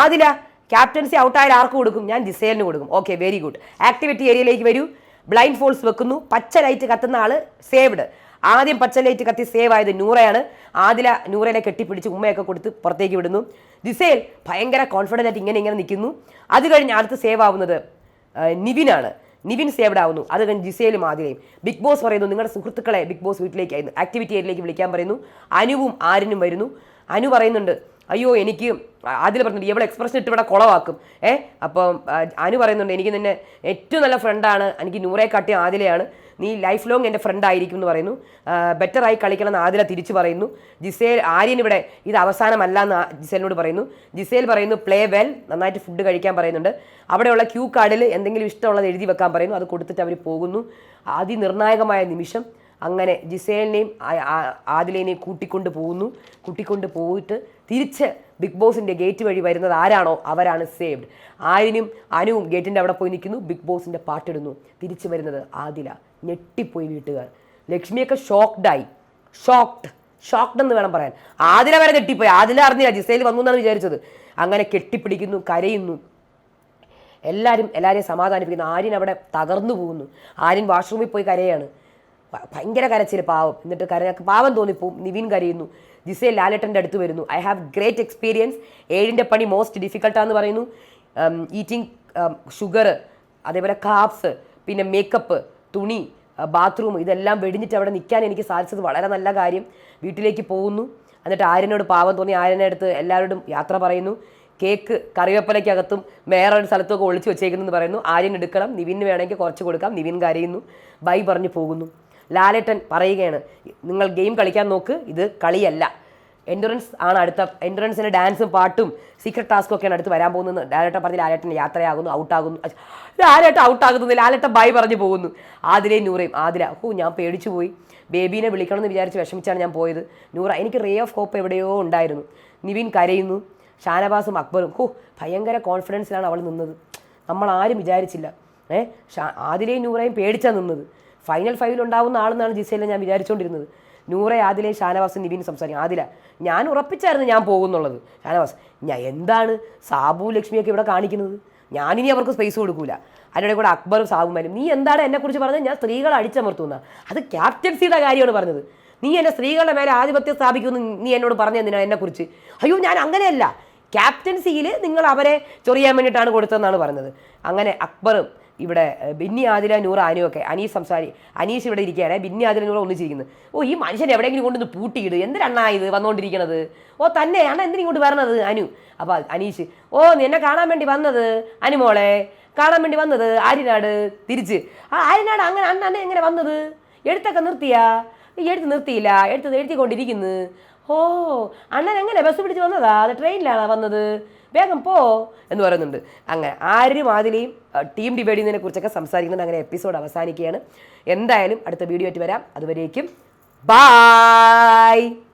ആദില ക്യാപ്റ്റൻസി ഔട്ടായാൽ ആർക്ക് കൊടുക്കും? ഞാൻ ജിസേലിന് കൊടുക്കും. ഓക്കെ വെരി ഗുഡ് ആക്ടിവിറ്റി ഏരിയയിലേക്ക് വരൂ. ബ്ലൈൻഡ് ഫോൾസ് വെക്കുന്നു. പച്ച ലൈറ്റ് കത്തുന്ന ആൾ സേവ്ഡ് ആദ്യം പച്ച ലൈറ്റ് കത്തി സേവ് ആയത് നൂറയാണ്. ആദില നൂറനെ കെട്ടിപ്പിടിച്ച് ഉമ്മയൊക്കെ കൊടുത്ത് പുറത്തേക്ക് വിടുന്നു. ജിസേൽ ഭയങ്കര കോൺഫിഡന്റ് ആയിട്ട് ഇങ്ങനെ ഇങ്ങനെ നിൽക്കുന്നു. അത് കഴിഞ്ഞ് അടുത്ത് സേവ് ആവുന്നത് നിവിനാണ് നിവിൻ സേവ്ഡ് ആവുന്നു. അത് കഴിഞ്ഞ് ജിസേലും ആദിലയും. ബിഗ് ബോസ് പറയുന്നു നിങ്ങളുടെ സുഹൃത്തുക്കളെ ബിഗ് ബോസ് വീട്ടിലേക്ക് ആയിരുന്നു ആക്ടിവിറ്റി ഏരിയയിലേക്ക് വിളിക്കാൻ പറയുന്നു. അനുവും ആരിനും വരുന്നു. അനു പറയുന്നുണ്ട് അയ്യോ എനിക്ക് ആദ്യം പറഞ്ഞിട്ട് എവിടെ എക്സ്പ്രഷൻ ഇട്ട് ഇവിടെ കുളവാക്കും. ഏ അപ്പം അനു പറയുന്നുണ്ട് എനിക്ക് നിന്നെ ഏറ്റവും നല്ല ഫ്രണ്ടാണ് എനിക്ക് നൂറെ കാട്ടി ആദിലയാണ്. നീ ലൈഫ് ലോങ് എന്റെ ഫ്രണ്ട് ആയിരിക്കും എന്ന് പറയുന്നു. ബെറ്ററായി കളിക്കണം എന്ന് ആദില തിരിച്ചു പറയുന്നു. ജിസേൽ ആര്യൻ ഇവിടെ ഇത് അവസാനമല്ല എന്ന് ജിസേലിനോട് പറയുന്നു. ജിസേൽ പറയുന്നു പ്ലേ വെൽ നന്നായിട്ട് ഫുഡ് കഴിക്കാൻ പറയുന്നുണ്ട്. അവിടെയുള്ള ക്യൂ കാർഡിൽ എന്തെങ്കിലും ഇഷ്ടമുള്ളത് എഴുതി വെക്കാൻ പറയുന്നു. അത് കൊടുത്തിട്ട് അവർ പോകുന്നു. അതിനിർണായകമായ നിമിഷം അങ്ങനെ ജിസേലിനെയും ആദിലേനെയും കൂട്ടിക്കൊണ്ട് പോകുന്നു. കൂട്ടിക്കൊണ്ട് പോയിട്ട് തിരിച്ച് ബിഗ് ബോസിന്റെ ഗേറ്റ് വഴി വരുന്നത് ആരാണോ അവരാണ് സേവ്ഡ്. ആരിനും അനുവും ഗേറ്റിന്റെ അവിടെ പോയി നിൽക്കുന്നു. ബിഗ് ബോസിന്റെ പാട്ടിടുന്നു. തിരിച്ചു വരുന്നത് ആദില. ഞെട്ടിപ്പോയി വീട്ടുകാർ. ലക്ഷ്മിയൊക്കെ ഷോക്ക്ഡായി ഷോക്ക്ഡ് ഷോക്ക്ഡ് എന്ന് വേണം പറയാൻ. ആദില വരെ ഞെട്ടിപ്പോയി. ആദില അറിഞ്ഞില്ല. ജിസയിൽ വന്നു എന്നാണ് വിചാരിച്ചത്. അങ്ങനെ കെട്ടിപ്പിടിക്കുന്നു കരയുന്നു. എല്ലാവരും എല്ലാവരെയും സമാധാനിപ്പിക്കുന്നു. ആര്യൻ അവിടെ തകർന്നു പോകുന്നു. ആര്യൻ വാഷ്റൂമിൽ പോയി കരയാണ്. ഭയങ്കര കരച്ചിൽ പാവം. എന്നിട്ട് കര പാവം തോന്നിപ്പോവും. നിവിൻ കരയുന്നു. ജിസേ ലാലേട്ടന്റെ അടുത്ത് വരുന്നു. ഐ ഹാവ് ഗ്രേറ്റ് എക്സ്പീരിയൻസ് ഏഴിന്റെ പണി മോസ്റ്റ് ഡിഫിക്കൽട്ടാന്ന് പറയുന്നു. ഈറ്റിംഗ് ഷുഗർ അതേപോലെ കാപ്സ് പിന്നെ മേക്കപ്പ് തുണി ബാത്റൂം ഇതെല്ലാം വെടിഞ്ഞിട്ട് അവിടെ നിൽക്കാൻ എനിക്ക് സാധിച്ചത് വളരെ നല്ല കാര്യം. വീട്ടിലേക്ക് പോകുന്നു. എന്നിട്ട് ആര്യനോട് പാവം തോന്നി. ആര്യനെ അടുത്ത് എല്ലാവരോടും യാത്ര പറയുന്നു. കേക്ക് കറിവേപ്പലയ്ക്കകത്തും വേറെ ഒരു സ്ഥലത്തൊക്കെ ഒളിച്ചു വെച്ചേക്കുന്നെന്ന് പറയുന്നു. ആര്യൻ എടുക്കണം. നിവിന് വേണമെങ്കിൽ കുറച്ച് കൊടുക്കാം. നിവിൻ കരയുന്നു. ബൈ പറഞ്ഞു പോകുന്നു. ലാലേട്ടൻ പറയുകയാണ് നിങ്ങൾ ഗെയിം കളിക്കാൻ നോക്ക് ഇത് കളിയല്ല. എൻഡുറൻസ് ആണ് അടുത്ത എൻഡുറൻസിന്റെ ഡാൻസും പാട്ടും സീക്രട്ട് ടാസ്കും ഒക്കെയാണ് അടുത്ത് വരാൻ പോകുന്നത്. ലാലേട്ടൻ പറഞ്ഞ് ലാലേട്ടൻ യാത്രയാകുന്നു ഔട്ടാകുന്നു ലാലേട്ടൻ ഔട്ടാകുന്നു ലാലേട്ടൻ ബൈ പറഞ്ഞു പോകുന്നു. ആദിലയും നൂറയും ആദില ഓ ഞാൻ പേടിച്ചു പോയി. ബേബീനെ വിളിക്കണം എന്ന് വിചാരിച്ച് വിഷമിച്ചാണ് ഞാൻ പോയത്. നൂറ എനിക്ക് റേ ഓഫ് കോപ്പ് എവിടെയോ ഉണ്ടായിരുന്നു. നിവിൻ കരയുന്നു ഷാനവാസും അക്ബറും ഹോ ഭയങ്കര കോൺഫിഡൻസിലാണ് അവൾ നിന്നത്. നമ്മൾ ആരും വിചാരിച്ചില്ല. ഏഹ് ഷാ ആദിലയും നൂറയും പേടിച്ചാണ് നിന്നത്. ഫൈനൽ ഫൈവിൽ ഉണ്ടാവുന്ന ആളെന്നാണ് ജിസയിലെ ഞാൻ വിചാരിച്ചുകൊണ്ടിരുന്നത് നൂറെ ആദിലെ ഷാനവാസ് നിബിൻ സംസാരിക്കും. ആദില ഞാൻ ഉറപ്പിച്ചായിരുന്നു ഞാൻ പോകുന്നുള്ളത്. ഷാനവാസ് ഞാൻ എന്താണ് സാബു ലക്ഷ്മിയൊക്കെ ഇവിടെ കാണിക്കുന്നത്? ഞാനിനി അവർക്ക് സ്പേസ് കൊടുക്കൂല. അതിനിടെ കൂടെ അക്ബറും സാബുമാരും നീ എന്താണ് എന്നെക്കുറിച്ച് പറഞ്ഞത്? ഞാൻ സ്ത്രീകളെ അടിച്ചമർത്തുന്ന. അത് ക്യാപ്റ്റൻസിയുടെ കാര്യമാണ് പറഞ്ഞത്. നീ എന്നെ സ്ത്രീകളുടെ മേലെ ആധിപത്യം സ്ഥാപിക്കുമെന്ന് നീ എന്നോട് പറഞ്ഞു തന്നിനാ എന്നെക്കുറിച്ച്? അയ്യോ ഞാൻ അങ്ങനെയല്ല. ക്യാപ്റ്റൻസിയിൽ നിങ്ങൾ അവരെ ചൊറിയാൻ വേണ്ടിയിട്ടാണ് കൊടുത്തതെന്നാണ് പറഞ്ഞത്. അങ്ങനെ അക്ബറും ഇവിടെ ബിന്നി ആദില നൂറ് അനു ഒക്കെ അനീസ് സംസാരി അനീഷ് ഇവിടെ ഇരിക്കുകയാണ്. ബിന്നി ആദില നൂറ് ഒന്നിച്ചിരിക്കുന്നത് ഓ ഈ മനുഷ്യൻ എവിടെയെങ്കിലും കൊണ്ടൊന്ന് പൂട്ടിയിട്. എന്തിനാ ഇത് വന്നുകൊണ്ടിരിക്കണത് ഓ തന്നെ അണ്ണ എന്തിനും ഇങ്ങോട്ട് വരണത്? അനു. അപ്പോൾ അനീഷ് ഓ നിന്നെ കാണാൻ വേണ്ടി വന്നത്? അനുമോളെ കാണാൻ വേണ്ടി വന്നത് ആര്യനാട്. തിരിച്ച് ആ ആര്യനാട് അങ്ങനെ അണ്ണ എങ്ങനെ വന്നത്? എഴുത്തൊക്കെ നിർത്തിയാ? ഈ എഴുത്ത് നിർത്തിയില്ല. എഴുത്ത് എഴുതിക്കൊണ്ടിരിക്കുന്നു. ഓ അണ്ണൻ എങ്ങനെ ബസ് പിടിച്ച് വന്നതാ? അത് ട്രെയിനിലാണോ വന്നത്? വേഗം പോ എന്ന് പറയുന്നുണ്ട്. അങ്ങനെ ആരും ആദിലെയും ടീം ഡിവൈഡ് ചെയ്യുന്നതിനെ കുറിച്ചൊക്കെ സംസാരിക്കുന്നുണ്ട്. അങ്ങനെ എപ്പിസോഡ് അവസാനിക്കുകയാണ്. എന്തായാലും അടുത്ത വീഡിയോ ആയിട്ട് വരാം. അതുവരേക്കും ബായ്